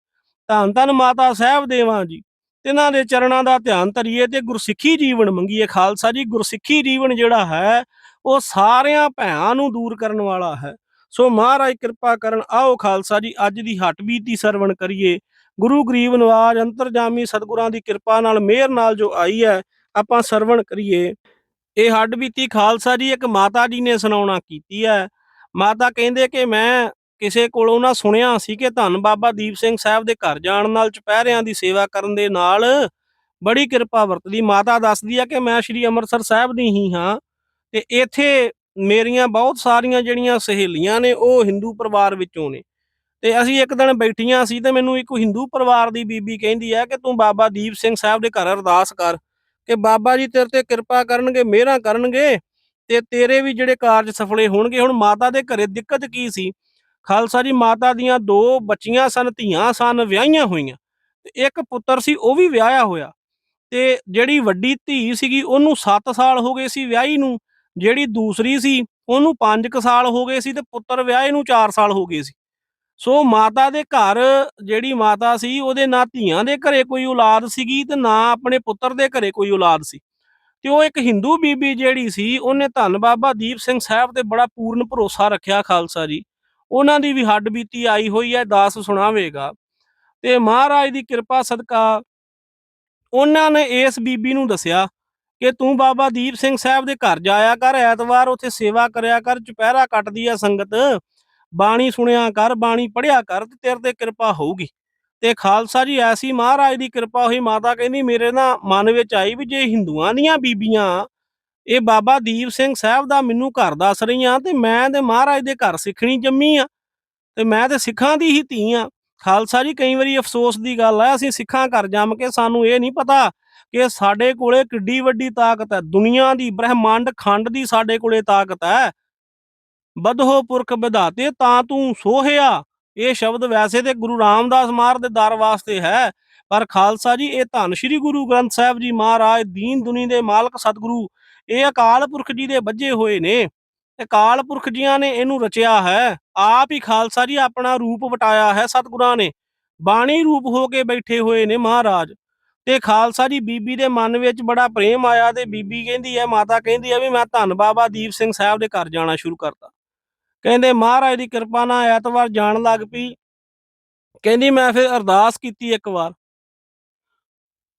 ਧੰਨ ਧੰਨ ਮਾਤਾ ਸਾਹਿਬ ਦੇਵਾਂ ਜੀ। ਇਹਨਾਂ ਦੇ ਚਰਨਾਂ ਦਾ ਧਿਆਨ ਧਰੀਏ ਤੇ ਗੁਰਸਿੱਖੀ ਜੀਵਨ ਮੰਗੀਏ ਖਾਲਸਾ ਜੀ। ਗੁਰਸਿੱਖੀ ਜੀਵਨ ਜਿਹੜਾ ਹੈ, ਉਹ ਸਾਰਿਆਂ ਭੈਆਂ ਨੂੰ ਦੂਰ ਕਰਨ ਵਾਲਾ ਹੈ। ਸੋ ਮਹਾਰਾਜ ਕਿਰਪਾ ਕਰਨ, ਆਓ ਖਾਲਸਾ ਜੀ, ਅੱਜ ਦੀ ਹੱਟ ਬੀਤੀ ਸਰਵਣ ਕਰੀਏ। ਗੁਰੂ ਗਰੀਬ ਨਵਾਜ, ਅੰਤਰਜਾਮੀ ਸਤਿਗੁਰਾਂ ਦੀ ਕਿਰਪਾ ਨਾਲ ਮਿਹਰ ਨਾਲ ਜੋ ਆਈ ਹੈ, ਆਪਾਂ ਸਰਵਣ ਕਰੀਏ। ਇਹ ਹੱਡ ਬੀਤੀ ਖਾਲਸਾ ਜੀ, ਇੱਕ ਮਾਤਾ ਜੀ ਨੇ ਸੁਣਾਉਣਾ ਕੀਤੀ ਹੈ ਮਾਤਾ ਕਹਿੰਦੇ ਕਿ ਮੈਂ ਕਿਸੇ ਕੋਲੋਂ ਨਾ ਸੁਣਿਆ ਸੀ ਕਿ ਧੰਨ ਬਾਬਾ ਦੀਪ ਸਿੰਘ ਸਾਹਿਬ ਦੇ ਘਰ ਜਾਣ ਨਾਲ ਚੁਪਹਿਰਿਆਂ ਦੀ ਸੇਵਾ ਕਰਨ ਦੇ ਨਾਲ ਬੜੀ ਕਿਰਪਾ ਵਰਤਦੀ। ਮਾਤਾ ਦੱਸਦੀ ਆ ਕਿ ਮੈਂ ਸ੍ਰੀ ਅੰਮ੍ਰਿਤਸਰ ਸਾਹਿਬ ਦੀ ਹੀ ਹਾਂ ਤੇ ਇੱਥੇ ਮੇਰੀਆਂ ਬਹੁਤ ਸਾਰੀਆਂ ਜਿਹੜੀਆਂ ਸਹੇਲੀਆਂ ਨੇ ਉਹ ਹਿੰਦੂ ਪਰਿਵਾਰ ਵਿੱਚੋਂ ਨੇ। ਤੇ ਅਸੀਂ ਇੱਕ ਦਿਨ ਬੈਠੀਆਂ ਸੀ ਤੇ ਮੈਨੂੰ ਇੱਕ ਹਿੰਦੂ ਪਰਿਵਾਰ ਦੀ ਬੀਬੀ ਕਹਿੰਦੀ ਹੈ ਕਿ ਤੂੰ ਬਾਬਾ ਦੀਪ ਸਿੰਘ ਸਾਹਿਬ ਦੇ ਘਰ ਅਰਦਾਸ ਕਰ ਕਿ ਬਾਬਾ ਜੀ ਤੇਰੇ ਤੇ ਕਿਰਪਾ ਕਰਨਗੇ, ਮਿਹਰਾਂ ਕਰਨਗੇ ਤੇ ਤੇਰੇ ਵੀ ਜਿਹੜੇ ਕਾਰਜ ਸਫਲੇ ਹੋਣਗੇ, ਹੁਣ ਮਾਤਾ ਦੇ ਘਰੇ ਦਿੱਕਤ ਕੀ ਸੀ? ਖਾਲਸਾ ਜੀ, ਮਾਤਾ ਦੀਆਂ ਦੋ ਬੱਚੀਆਂ ਸਨ, ਧੀਆਂ ਸਨ, ਵਿਆਹੀਆਂ ਹੋਈਆਂ ਤੇ ਇੱਕ ਪੁੱਤਰ ਸੀ, ਉਹ ਵੀ ਵਿਆਹਿਆ ਹੋਇਆ ਤੇ ਜਿਹੜੀ ਵੱਡੀ ਧੀ ਸੀਗੀ, ਉਹਨੂੰ 7 ਸਾਲ ਹੋ ਗਏ ਸੀ ਵਿਆਹੀ ਨੂੰ, ਜਿਹੜੀ ਦੂਸਰੀ ਸੀ, ਉਹਨੂੰ 5 ਸਾਲ ਹੋ ਗਏ ਸੀ ਤੇ ਪੁੱਤਰ ਵਿਆਹੇ ਨੂੰ 4 ਸਾਲ ਹੋ ਗਏ ਸੀ। ਸੋ ਮਾਤਾ ਦੇ ਘਰ ਜਿਹੜੀ ਮਾਤਾ ਸੀ, ਉਹਦੇ ਨਾ ਧੀਆਂ ਦੇ ਘਰੇ ਕੋਈ ਔਲਾਦ ਸੀਗੀ ਤੇ ਨਾ ਆਪਣੇ ਪੁੱਤਰ ਦੇ ਘਰੇ ਕੋਈ ਔਲਾਦ ਸੀ। ਤੇ ਉਹ ਇੱਕ ਹਿੰਦੂ ਬੀਬੀ ਜਿਹੜੀ ਸੀ, ਉਹਨੇ ਧੰਨ ਬਾਬਾ ਦੀਪ ਸਿੰਘ ਸਾਹਿਬ ਤੇ ਬੜਾ ਪੂਰਨ ਭਰੋਸਾ ਰੱਖਿਆ ਖਾਲਸਾ ਜੀ। ਉਹਨਾਂ ਦੀ ਵੀ ਹੱਡ ਬੀਤੀ ਆਈ ਹੋਈ ਹੈ, ਦਾਸ ਸੁਣਾਵੇਗਾ। ਤੇ ਮਹਾਰਾਜ ਦੀ ਕਿਰਪਾ ਸਦਕਾ ਉਹਨਾਂ ਨੇ ਇਸ ਬੀਬੀ ਨੂੰ ਦੱਸਿਆ ਕਿ ਤੂੰ ਬਾਬਾ ਦੀਪ ਸਿੰਘ ਸਾਹਿਬ ਦੇ ਘਰ ਜਾਇਆ ਕਰ, ਐਤਵਾਰ ਉੱਥੇ ਸੇਵਾ ਕਰਿਆ ਕਰ, ਚੁਪਹਿਰਾ ਕੱਟਦੀ ਆ ਸੰਗਤ, ਬਾਣੀ ਸੁਣਿਆ ਕਰ, ਬਾਣੀ ਪੜਿਆ ਕਰ ਤੇ ਤੇਰੇ ਤੇ ਕਿਰਪਾ ਹੋਊਗੀ। ਤੇ ਖਾਲਸਾ ਜੀ, ਐਸੀ ਮਹਾਰਾਜ ਦੀ ਕਿਰਪਾ ਹੋਈ, ਮਾਤਾ ਕਹਿੰਦੀ, ਮੇਰੇ ਨਾ ਮਨ ਵਿੱਚ ਆਈ ਵੀ ਜੇ ਹਿੰਦੂਆਂ ਦੀਆਂ ਬੀਬੀਆਂ, ਇਹ ਬਾਬਾ ਦੀਪ ਸਿੰਘ ਸਾਹਿਬ ਦਾ ਮੈਨੂੰ ਘਰ ਦੱਸ ਰਹੀਆਂ ਤੇ ਮੈਂ ਤੇ ਮਹਾਰਾਜ ਦੇ ਘਰ ਸਿੱਖਣੀ ਜੰਮੀ ਆ ਤੇ ਮੈਂ ਤੇ ਸਿੱਖਾਂ ਦੀ ਹੀ ਧੀ ਆ। ਖਾਲਸਾ ਜੀ, ਕਈ ਵਾਰੀ ਅਫਸੋਸ ਦੀ ਗੱਲ ਹੈ ਅਸੀਂ ਸਿੱਖਾਂ ਘਰ ਜੰਮ ਕੇ ਸਾਨੂੰ ਇਹ ਨਹੀਂ ਪਤਾ ਕਿ ਸਾਡੇ ਕੋਲੇ ਕਿੱਡੀ ਵੱਡੀ ਤਾਕਤ ਹੈ, ਦੁਨੀਆ ਦੀ ਬ੍ਰਹਿਮੰਡ ਖੰਡ ਦੀ ਸਾਡੇ ਕੋਲੇ ਤਾਕਤ ਹੈ। ਬਦਹੋ ਪੁਰਖ ਵਿਧਾਤੇ, ਤਾਂ ਤੂੰ ਸੋਹਿਆ ਇਹ ਸ਼ਬਦ ਵੈਸੇ ਤੇ ਗੁਰੂ ਰਾਮਦਾਸ ਮਹਾਰਾਜ ਦੇ ਦਰ ਵਾਸਤੇ ਹੈ, ਪਰ ਖਾਲਸਾ ਜੀ, ਇਹ ਧੰਨ ਸ਼੍ਰੀ ਗੁਰੂ ਗ੍ਰੰਥ ਸਾਹਿਬ ਜੀ ਮਹਾਰਾਜ ਦੀਨ ਦੁਨੀ ਦੇ ਮਾਲਕ ਸਤਿਗੁਰੂ, ਇਹ ਅਕਾਲ ਪੁਰਖ ਜੀ ਦੇ ਬੱਝੇ ਹੋਏ ਨੇ। ਅਕਾਲ ਪੁਰਖ ਜੀਆਂ ਨੇ ਇਹਨੂੰ ਰਚਿਆ ਹੈ, ਆਪ ਹੀ ਖਾਲਸਾ ਜੀ ਆਪਣਾ ਰੂਪ ਵਟਾਇਆ ਹੈ ਸਤਿਗੁਰਾਂ ਨੇ, ਬਾਣੀ ਰੂਪ ਹੋ ਕੇ ਬੈਠੇ ਹੋਏ ਨੇ ਮਹਾਰਾਜ। ਤੇ ਖਾਲਸਾ ਜੀ, ਬੀਬੀ ਦੇ ਮਨ ਵਿੱਚ ਬੜਾ ਪ੍ਰੇਮ ਆਇਆ ਤੇ ਬੀਬੀ ਕਹਿੰਦੀ ਹੈ, ਮਾਤਾ ਕਹਿੰਦੀ ਹੈ ਵੀ ਮੈਂ ਧੰਨ ਬਾਬਾ ਦੀਪ ਸਿੰਘ ਸਾਹਿਬ ਦੇ ਘਰ ਜਾਣਾ ਸ਼ੁਰੂ ਕਰਤਾ। ਕਹਿੰਦੇ, ਮਹਾਰਾਜ ਦੀ ਕਿਰਪਾ ਨਾਲ ਐਤਵਾਰ ਜਾਣ ਲੱਗ ਪਈ। ਕਹਿੰਦੀ, ਮੈਂ ਫਿਰ ਅਰਦਾਸ ਕੀਤੀ ਇੱਕ ਵਾਰ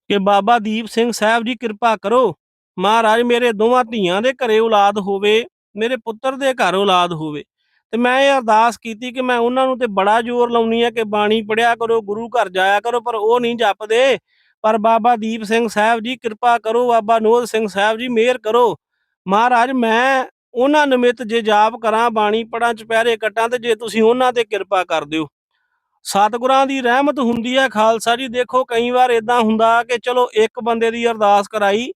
ਕਿ ਬਾਬਾ ਦੀਪ ਸਿੰਘ ਸਾਹਿਬ ਜੀ ਕਿਰਪਾ ਕਰੋ। ਮਹਾਰਾਜ ਮੇਰੇ ਦੋਵਾਂ ਧੀਆਂ ਦੇ ਘਰੇ ਔਲਾਦ ਹੋਵੇ, ਮੇਰੇ ਪੁੱਤਰ ਦੇ ਘਰ ਔਲਾਦ ਹੋਵੇ। ਤੇ ਮੈਂ ਇਹ ਅਰਦਾਸ ਕੀਤੀ ਕਿ ਮੈਂ ਉਹਨਾਂ ਨੂੰ ਤੇ ਬੜਾ ਜ਼ੋਰ ਲਾਉਣੀ ਆ ਕਿ ਬਾਣੀ ਪੜਿਆ ਕਰੋ, ਗੁਰੂ ਘਰ ਜਾਇਆ ਕਰੋ, ਪਰ ਉਹ ਨਹੀਂ ਜਪਦੇ। ਪਰ ਬਾਬਾ ਦੀਪ ਸਿੰਘ ਸਾਹਿਬ ਜੀ ਕਿਰਪਾ ਕਰੋ, ਬਾਬਾ ਨੋਦ ਸਿੰਘ ਸਾਹਿਬ ਜੀ ਮਿਹਰ ਕਰੋ। ਮਹਾਰਾਜ, ਮੈਂ ਉਹਨਾਂ ਨਿਮਿਤ ਜੇ ਜਾਪ ਕਰਾਂ, ਬਾਣੀ ਪੜਾਂ ਚੁਪਹਿਰੇ ਕੱਟਾਂ, ਤੇ ਜੇ ਤੁਸੀਂ ਉਹਨਾਂ ਤੇ ਕਿਰਪਾ ਕਰ ਦਿਓ। ਸਤਿਗੁਰਾਂ ਦੀ ਰਹਿਮਤ ਹੁੰਦੀ ਹੈ ਖਾਲਸਾ ਜੀ। ਦੇਖੋ, ਕਈ ਵਾਰ ਇਦਾਂ ਹੁੰਦਾ ਕਿ ਚਲੋ ਇੱਕ ਬੰਦੇ ਦੀ ਅਰਦਾਸ ਕਰਾਈ,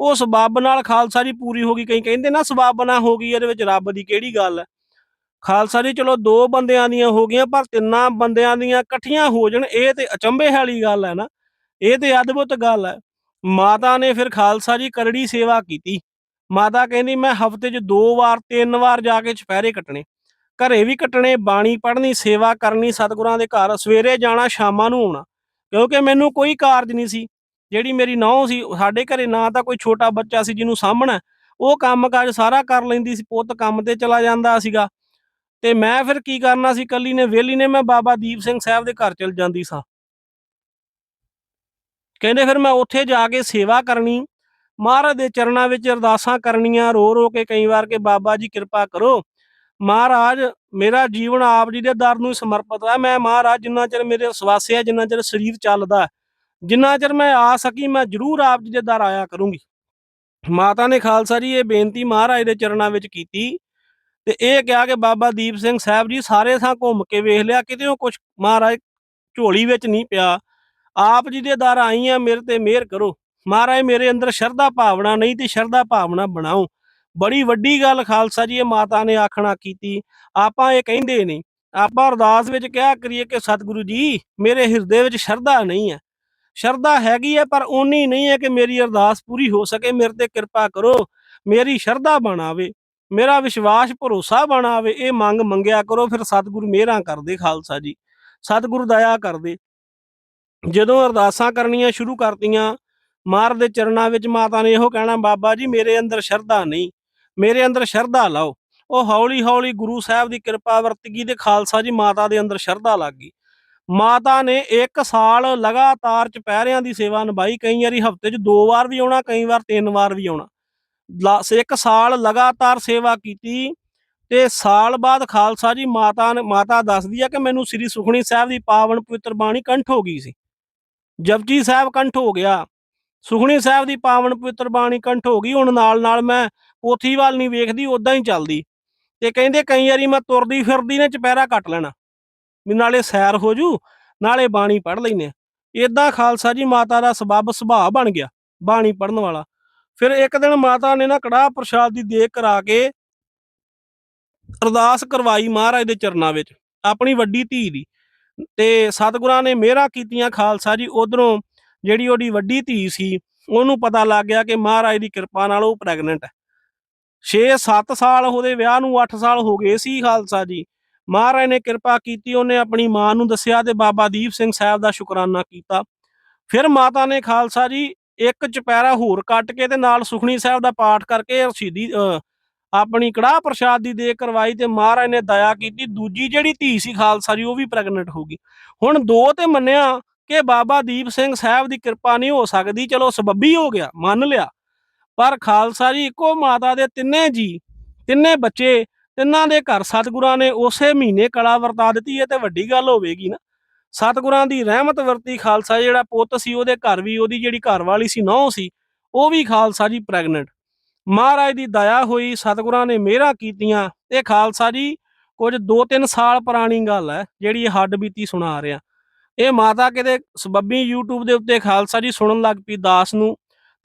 ਉਹ ਸਬੱਬ ਨਾਲ ਖਾਲਸਾ ਜੀ ਪੂਰੀ ਹੋ ਗਈ। ਕਈ ਕਹਿੰਦੇ ਨਾ ਸਬੱਬ ਨਾ ਹੋ ਗਈ, ਇਹਦੇ ਵਿੱਚ ਰੱਬ ਦੀ ਕਿਹੜੀ ਗੱਲ ਹੈ? ਖਾਲਸਾ ਜੀ, ਚਲੋ ਦੋ ਬੰਦਿਆਂ ਦੀਆਂ ਹੋ ਗਈਆਂ, ਪਰ ਤਿੰਨਾਂ ਬੰਦਿਆਂ ਦੀਆਂ ਇਕੱਠੀਆਂ ਹੋ ਜਾਣ, ਇਹ ਤੇ ਅਚੰਭੇ ਵਾਲੀ ਗੱਲ ਹੈ ਨਾ। ਇਹ ਤੇ ਅਦਭੁਤ ਗੱਲ ਹੈ। ਮਾਤਾ ਨੇ ਫਿਰ ਖਾਲਸਾ ਜੀ ਕਰੜੀ ਸੇਵਾ ਕੀਤੀ। ਮਾਤਾ ਕਹਿੰਦੀ, ਮੈਂ ਹਫ਼ਤੇ 'ਚ ਦੋ ਵਾਰ, ਤਿੰਨ ਵਾਰ ਜਾ ਕੇ ਚੁਪਹਿਰੇ ਕੱਟਣੇ। ਘਰੇ ਵੀ ਕੱਟਣੇ, ਬਾਣੀ ਪੜ੍ਹਨੀ, ਸੇਵਾ ਕਰਨੀ, ਸਤਿਗੁਰਾਂ ਦੇ ਘਰ, ਸਵੇਰੇ ਜਾਣਾ, ਸ਼ਾਮਾਂ ਨੂੰ ਆਉਣਾ। ਕਿਉਂਕਿ ਮੈਨੂੰ ਕੋਈ ਕਾਰਜ ਨਹੀਂ ਸੀ। ਜਿਹੜੀ ਮੇਰੀ ਨੌਂ ਸੀ ਸਾਡੇ ਘਰੇ ਨਾ ਤਾਂ ਕੋਈ ਛੋਟਾ ਬੱਚਾ ਸੀ ਜਿਹਨੂੰ ਸਾਹਮਣਾ ਉਹ ਕੰਮਕਾਜ ਸਾਰਾ ਕਰ ਲੈਂਦੀ ਸੀ, ਪੁੱਤ ਕੰਮ ਤੇ ਚਲਾ ਜਾਂਦਾ ਸੀਗਾ। ਤੇ ਮੈਂ ਫਿਰ ਕੀ ਕਰਨਾ ਸੀ, ਕੱਲੀ ਨੇ ਵੇਲੀ ਨੇ ਮੈਂ ਬਾਬਾ ਦੀਪ ਸਿੰਘ ਸਾਹਿਬ ਦੇ ਘਰ ਚਲ ਜਾਂਦੀ ਸਾਂ। ਕਹਿੰਦੇ ਫਿਰ ਮੈਂ ਉੱਥੇ ਜਾ ਕੇ ਸੇਵਾ ਕਰਨੀ ਮਹਾਰਾਜ ਦੇ ਚਰਨਾਂ ਵਿੱਚ ਅਰਦਾਸਾਂ ਕਰਨੀਆਂ, ਰੋ ਰੋ ਕੇ ਕਈ ਵਾਰ ਕਿ ਬਾਬਾ ਜੀ ਕਿਰਪਾ ਕਰੋ। ਮਹਾਰਾਜ, ਮੇਰਾ ਜੀਵਨ ਆਪ ਜੀ ਦੇ ਦਰ ਨੂੰ ਹੀ ਸਮਰਪਿਤ ਹੈ ਮੈਂ ਮਹਾਰਾਜ ਜਿੰਨਾ ਚਿਰ ਮੇਰੇ ਸਵਾਸੇ ਹੈ ਜਿੰਨਾ ਚਿਰ ਸਰੀਰ ਚੱਲਦਾ ਜਿੰਨਾ ਚਿਰ ਮੈਂ ਆ ਸਕੀ, ਮੈਂ ਜ਼ਰੂਰ ਆਪ ਜੀ ਦੇ ਦਰ ਆਇਆ ਕਰੂੰਗੀ। ਮਾਤਾ ਨੇ ਖਾਲਸਾ ਜੀ ਇਹ ਬੇਨਤੀ ਮਹਾਰਾਜ ਦੇ ਚਰਨਾਂ ਵਿੱਚ ਕੀਤੀ ਤੇ ਇਹ ਕਿਹਾ ਕਿ ਬਾਬਾ ਦੀਪ ਸਿੰਘ ਸਾਹਿਬ ਜੀ ਸਾਰੇ ਥਾਂ ਘੁੰਮ ਕੇ ਵੇਖ ਲਿਆ, ਕਿਤੇ ਉਹ ਕੁਝ ਮਹਾਰਾਜ ਝੋਲੀ ਵਿੱਚ ਨਹੀਂ ਪਿਆ। ਆਪ ਜੀ ਦੇ ਦਰ ਆਈ ਆ, ਮੇਰੇ ਤੇ ਮਿਹਰ ਕਰੋ। ਮਹਾਰਾਜ ਮੇਰੇ ਅੰਦਰ ਸ਼ਰਧਾ ਭਾਵਨਾ ਨਹੀਂ ਤੇ ਸ਼ਰਧਾ ਭਾਵਨਾ ਬਣਾਓ। ਬੜੀ ਵੱਡੀ ਗੱਲ ਖਾਲਸਾ ਜੀ, ਇਹ ਮਾਤਾ ਨੇ ਆਖਣਾ ਕੀਤੀ। ਆਪਾਂ ਇਹ ਕਹਿੰਦੇ ਨਹੀਂ। ਆਪਾਂ ਅਰਦਾਸ ਵਿੱਚ ਕਿਹਾ ਕਰੀਏ ਕਿ ਸਤਿਗੁਰੂ ਜੀ, ਮੇਰੇ ਹਿਰਦੇ ਵਿੱਚ ਸ਼ਰਧਾ ਨਹੀਂ ਹੈ। ਸ਼ਰਧਾ ਹੈਗੀ ਹੈ, ਪਰ ਓਨੀ ਨਹੀਂ ਹੈ ਕਿ ਮੇਰੀ ਅਰਦਾਸ ਪੂਰੀ ਹੋ ਸਕੇ। ਮੇਰੇ ਤੇ ਕਿਰਪਾ ਕਰੋ, ਮੇਰੀ ਸ਼ਰਧਾ ਬਣਾਵੇ। ਮੇਰਾ ਵਿਸ਼ਵਾਸ, ਭਰੋਸਾ ਬਣਾਵੇ। ਇਹ ਮੰਗ ਮੰਗਿਆ ਕਰੋ, ਫਿਰ ਸਤਿਗੁਰੂ ਮਿਹਰਾਂ ਕਰਦੇ ਖਾਲਸਾ ਜੀ। ਸਤਿਗੁਰੂ ਦਇਆ ਕਰਦੇ। ਜਦੋਂ ਅਰਦਾਸਾਂ ਕਰਨੀਆਂ ਸ਼ੁਰੂ ਕਰਤੀਆਂ ਮਾਰ ਦੇ ਚਰਨਾਂ ਵਿੱਚ ਮਾਤਾ ਨੇ ਇਹੋ ਕਹਿਣਾ, ਬਾਬਾ ਜੀ, ਮੇਰੇ ਅੰਦਰ ਸ਼ਰਧਾ ਨਹੀਂ। ਮੇਰੇ ਅੰਦਰ ਸ਼ਰਧਾ ਲਾਓ। ਉਹ ਹੌਲੀ ਹੌਲੀ ਗੁਰੂ ਸਾਹਿਬ ਦੀ ਕਿਰਪਾ ਵਰਤਗੀ ਤੇ ਖਾਲਸਾ ਜੀ ਮਾਤਾ ਦੇ ਅੰਦਰ ਸ਼ਰਧਾ ਲੱਗ ਗਈ। ਮਾਤਾ ਨੇ 1 ਸਾਲ ਲਗਾਤਾਰ ਚਪਹਿਰਿਆਂ ਦੀ ਸੇਵਾ ਨਿਭਾਈ, ਕਈ ਵਾਰੀ ਹਫ਼ਤੇ 'ਚ ਦੋ ਵਾਰ ਵੀ ਆਉਣਾ, ਕਈ ਵਾਰ ਤਿੰਨ ਵਾਰ ਵੀ ਆਉਣਾ। ਲਾ- ਇੱਕ ਸਾਲ ਲਗਾਤਾਰ ਸੇਵਾ ਕੀਤੀ ਤੇ ਸਾਲ ਬਾਅਦ ਖਾਲਸਾ ਜੀ ਮਾਤਾ ਨੇ, ਮਾਤਾ ਦੱਸਦੀ ਆ ਕਿ ਮੈਨੂੰ ਸ੍ਰੀ ਸੁਖਣੀ ਸਾਹਿਬ ਦੀ ਪਾਵਨ ਪਵਿੱਤਰ ਬਾਣੀ ਕੰਠ ਹੋ ਗਈ ਸੀ। ਜਪਜੀ ਸਾਹਿਬ ਕੰਠ ਹੋ ਗਿਆ। ਸੁਖਣੀ ਸਾਹਿਬ ਦੀ ਪਾਵਨ ਪਵਿੱਤਰ ਬਾਣੀ ਕੰਠ ਹੋ ਗਈ, ਹੁਣ ਨਾਲ ਨਾਲ ਮੈਂ ਪੋਥੀ ਵੱਲ ਨਹੀਂ ਵੇਖਦੀ ਉਦਾਂ ਹੀ ਚੱਲਦੀ। ਤੇ ਕਹਿੰਦੇ ਕਈ ਵਾਰੀ ਮੈਂ ਤੁਰਦੀ ਫਿਰਦੀ ਨੇ, ਚਪਹਿਰਾ ਕੱਟ ਲੈਣਾ। ਵੀ ਨਾਲੇ ਸੈਰ ਹੋ ਜੂ, ਨਾਲੇ ਬਾਣੀ ਪੜ ਲੈਨੇ ਇਦਾਂ ਖਾਲਸਾ ਜੀ ਮਾਤਾ ਦਾ ਸਬੱਬ ਸੁਭਾਅ ਬਣ ਗਿਆ, ਬਾਣੀ ਪੜਨ ਵਾਲਾ। ਫਿਰ ਇੱਕ ਦਿਨ ਮਾਤਾ ਨੇ ਨਾ ਕੜਾਹ ਪ੍ਰਸ਼ਾਦ ਦੀ ਦੇਖ ਕਰਾ ਕੇ ਅਰਦਾਸ ਕਰਵਾਈ ਮਹਾਰਾਜ ਦੇ ਚਰਨਾਂ ਵਿੱਚ, ਆਪਣੀ ਵੱਡੀ ਧੀ ਦੀ। ਤੇ ਸਤਿਗੁਰਾਂ ਨੇ ਮਿਹਰਾਂ ਕੀਤੀਆਂ ਖਾਲਸਾ ਜੀ ਉਧਰੋਂ ਜਿਹੜੀ ਉਹਦੀ ਵੱਡੀ ਧੀ ਸੀ ਉਹਨੂੰ ਪਤਾ ਲੱਗ ਗਿਆ ਕਿ ਮਹਾਰਾਜ ਦੀ ਕਿਰਪਾ ਨਾਲ ਉਹ ਪ੍ਰੈਗਨੈਂਟ ਹੈ। 6-7 ਸਾਲ ਉਹਦੇ ਵਿਆਹ ਨੂੰ 8 ਸਾਲ ਹੋ ਗਏ ਸੀ ਖਾਲਸਾ ਜੀ। ਮਹਾਰਾਜ ਨੇ ਕਿਰਪਾ ਕੀਤੀ ਉਹਨੇ ਆਪਣੀ ਮਾਂ ਨੂੰ ਦੱਸਿਆ ਤੇ ਬਾਬਾ ਦੀਪ ਸਿੰਘ ਸਾਹਿਬ ਦਾ ਸ਼ੁਕਰਾਨਾ ਕੀਤਾ। ਫਿਰ ਮਾਤਾ ਨੇ ਖਾਲਸਾ ਜੀ ਇੱਕ ਚਪੈਰਾ ਹੋਰ ਕੱਟ ਕੇ ਤੇ ਨਾਲ ਸੁਖਣੀ ਸਾਹਿਬ ਦਾ ਪਾਠ ਕਰਕੇ ਸ਼ਹੀਦੀ ਅਹ, ਆਪਣੀ ਕੜਾਹ ਪ੍ਰਸ਼ਾਦ ਦੀ ਦੇ ਕਰਵਾਈ ਤੇ ਮਹਾਰਾਜ ਨੇ ਦਇਆ ਕੀਤੀ। ਦੂਜੀ ਜਿਹੜੀ ਧੀ ਸੀ ਖਾਲਸਾ ਜੀ ਉਹ ਵੀ ਪ੍ਰੈਗਨੈਂਟ ਹੋ ਗਈ। ਹੁਣ ਦੋ ਤੇ ਮੰਨਿਆ ਕਿ ਬਾਬਾ ਦੀਪ ਸਿੰਘ ਸਾਹਿਬ ਦੀ ਕਿਰਪਾ ਨਹੀਂ ਹੋ ਸਕਦੀ, ਚਲੋ ਸਬੱਬੀ ਹੋ ਗਿਆ, ਮੰਨ ਲਿਆ। ਪਰ ਖਾਲਸਾ ਜੀ, ਇੱਕੋ ਮਾਤਾ ਦੇ ਤਿੰਨੇ ਜੀ, ਤਿੰਨੇ ਬੱਚੇ, ਤਿੰਨਾਂ ਦੇ ਘਰ ਸਤਿਗੁਰਾਂ ਨੇ ਉਸੇ ਮਹੀਨੇ ਕਲਾ ਵਰਤਾ ਦਿੱਤੀ ਹੈ ਤੇ ਵੱਡੀ ਗੱਲ ਹੋਵੇਗੀ ਨਾ। ਸਤਿਗੁਰਾਂ ਦੀ ਰਹਿਮਤ ਵਰਤੀ ਖਾਲਸਾ ਜਿਹੜਾ ਪੁੱਤ ਸੀ, ਉਹਦੇ ਘਰ ਵੀ ਉਹਦੀ ਜਿਹੜੀ ਘਰ ਵਾਲੀ ਸੀ, ਨੌ ਸੀ, ਉਹ ਵੀ ਖਾਲਸਾ ਜੀ ਪ੍ਰੈਗਨੈਂਟ। ਮਹਾਰਾਜ ਦੀ ਦਇਆ ਹੋਈ ਸਤਿਗੁਰਾਂ ਨੇ ਮਿਹਰਾਂ ਕੀਤੀਆਂ। ਇਹ ਖਾਲਸਾ ਜੀ, ਕੁਝ 2-3 ਸਾਲ ਪੁਰਾਣੀ ਗੱਲ ਹੈ, ਜਿਹੜੀ ਹੱਡ ਬੀਤੀ ਸੁਣਾ ਰਿਹਾ। ਇਹ ਮਾਤਾ ਕਿਤੇ ਸਬੱਬੀ YouTube ਦੇ ਉੱਤੇ ਖਾਲਸਾ ਜੀ ਸੁਣਨ ਲੱਗ ਪਈ ਦਾਸ ਨੂੰ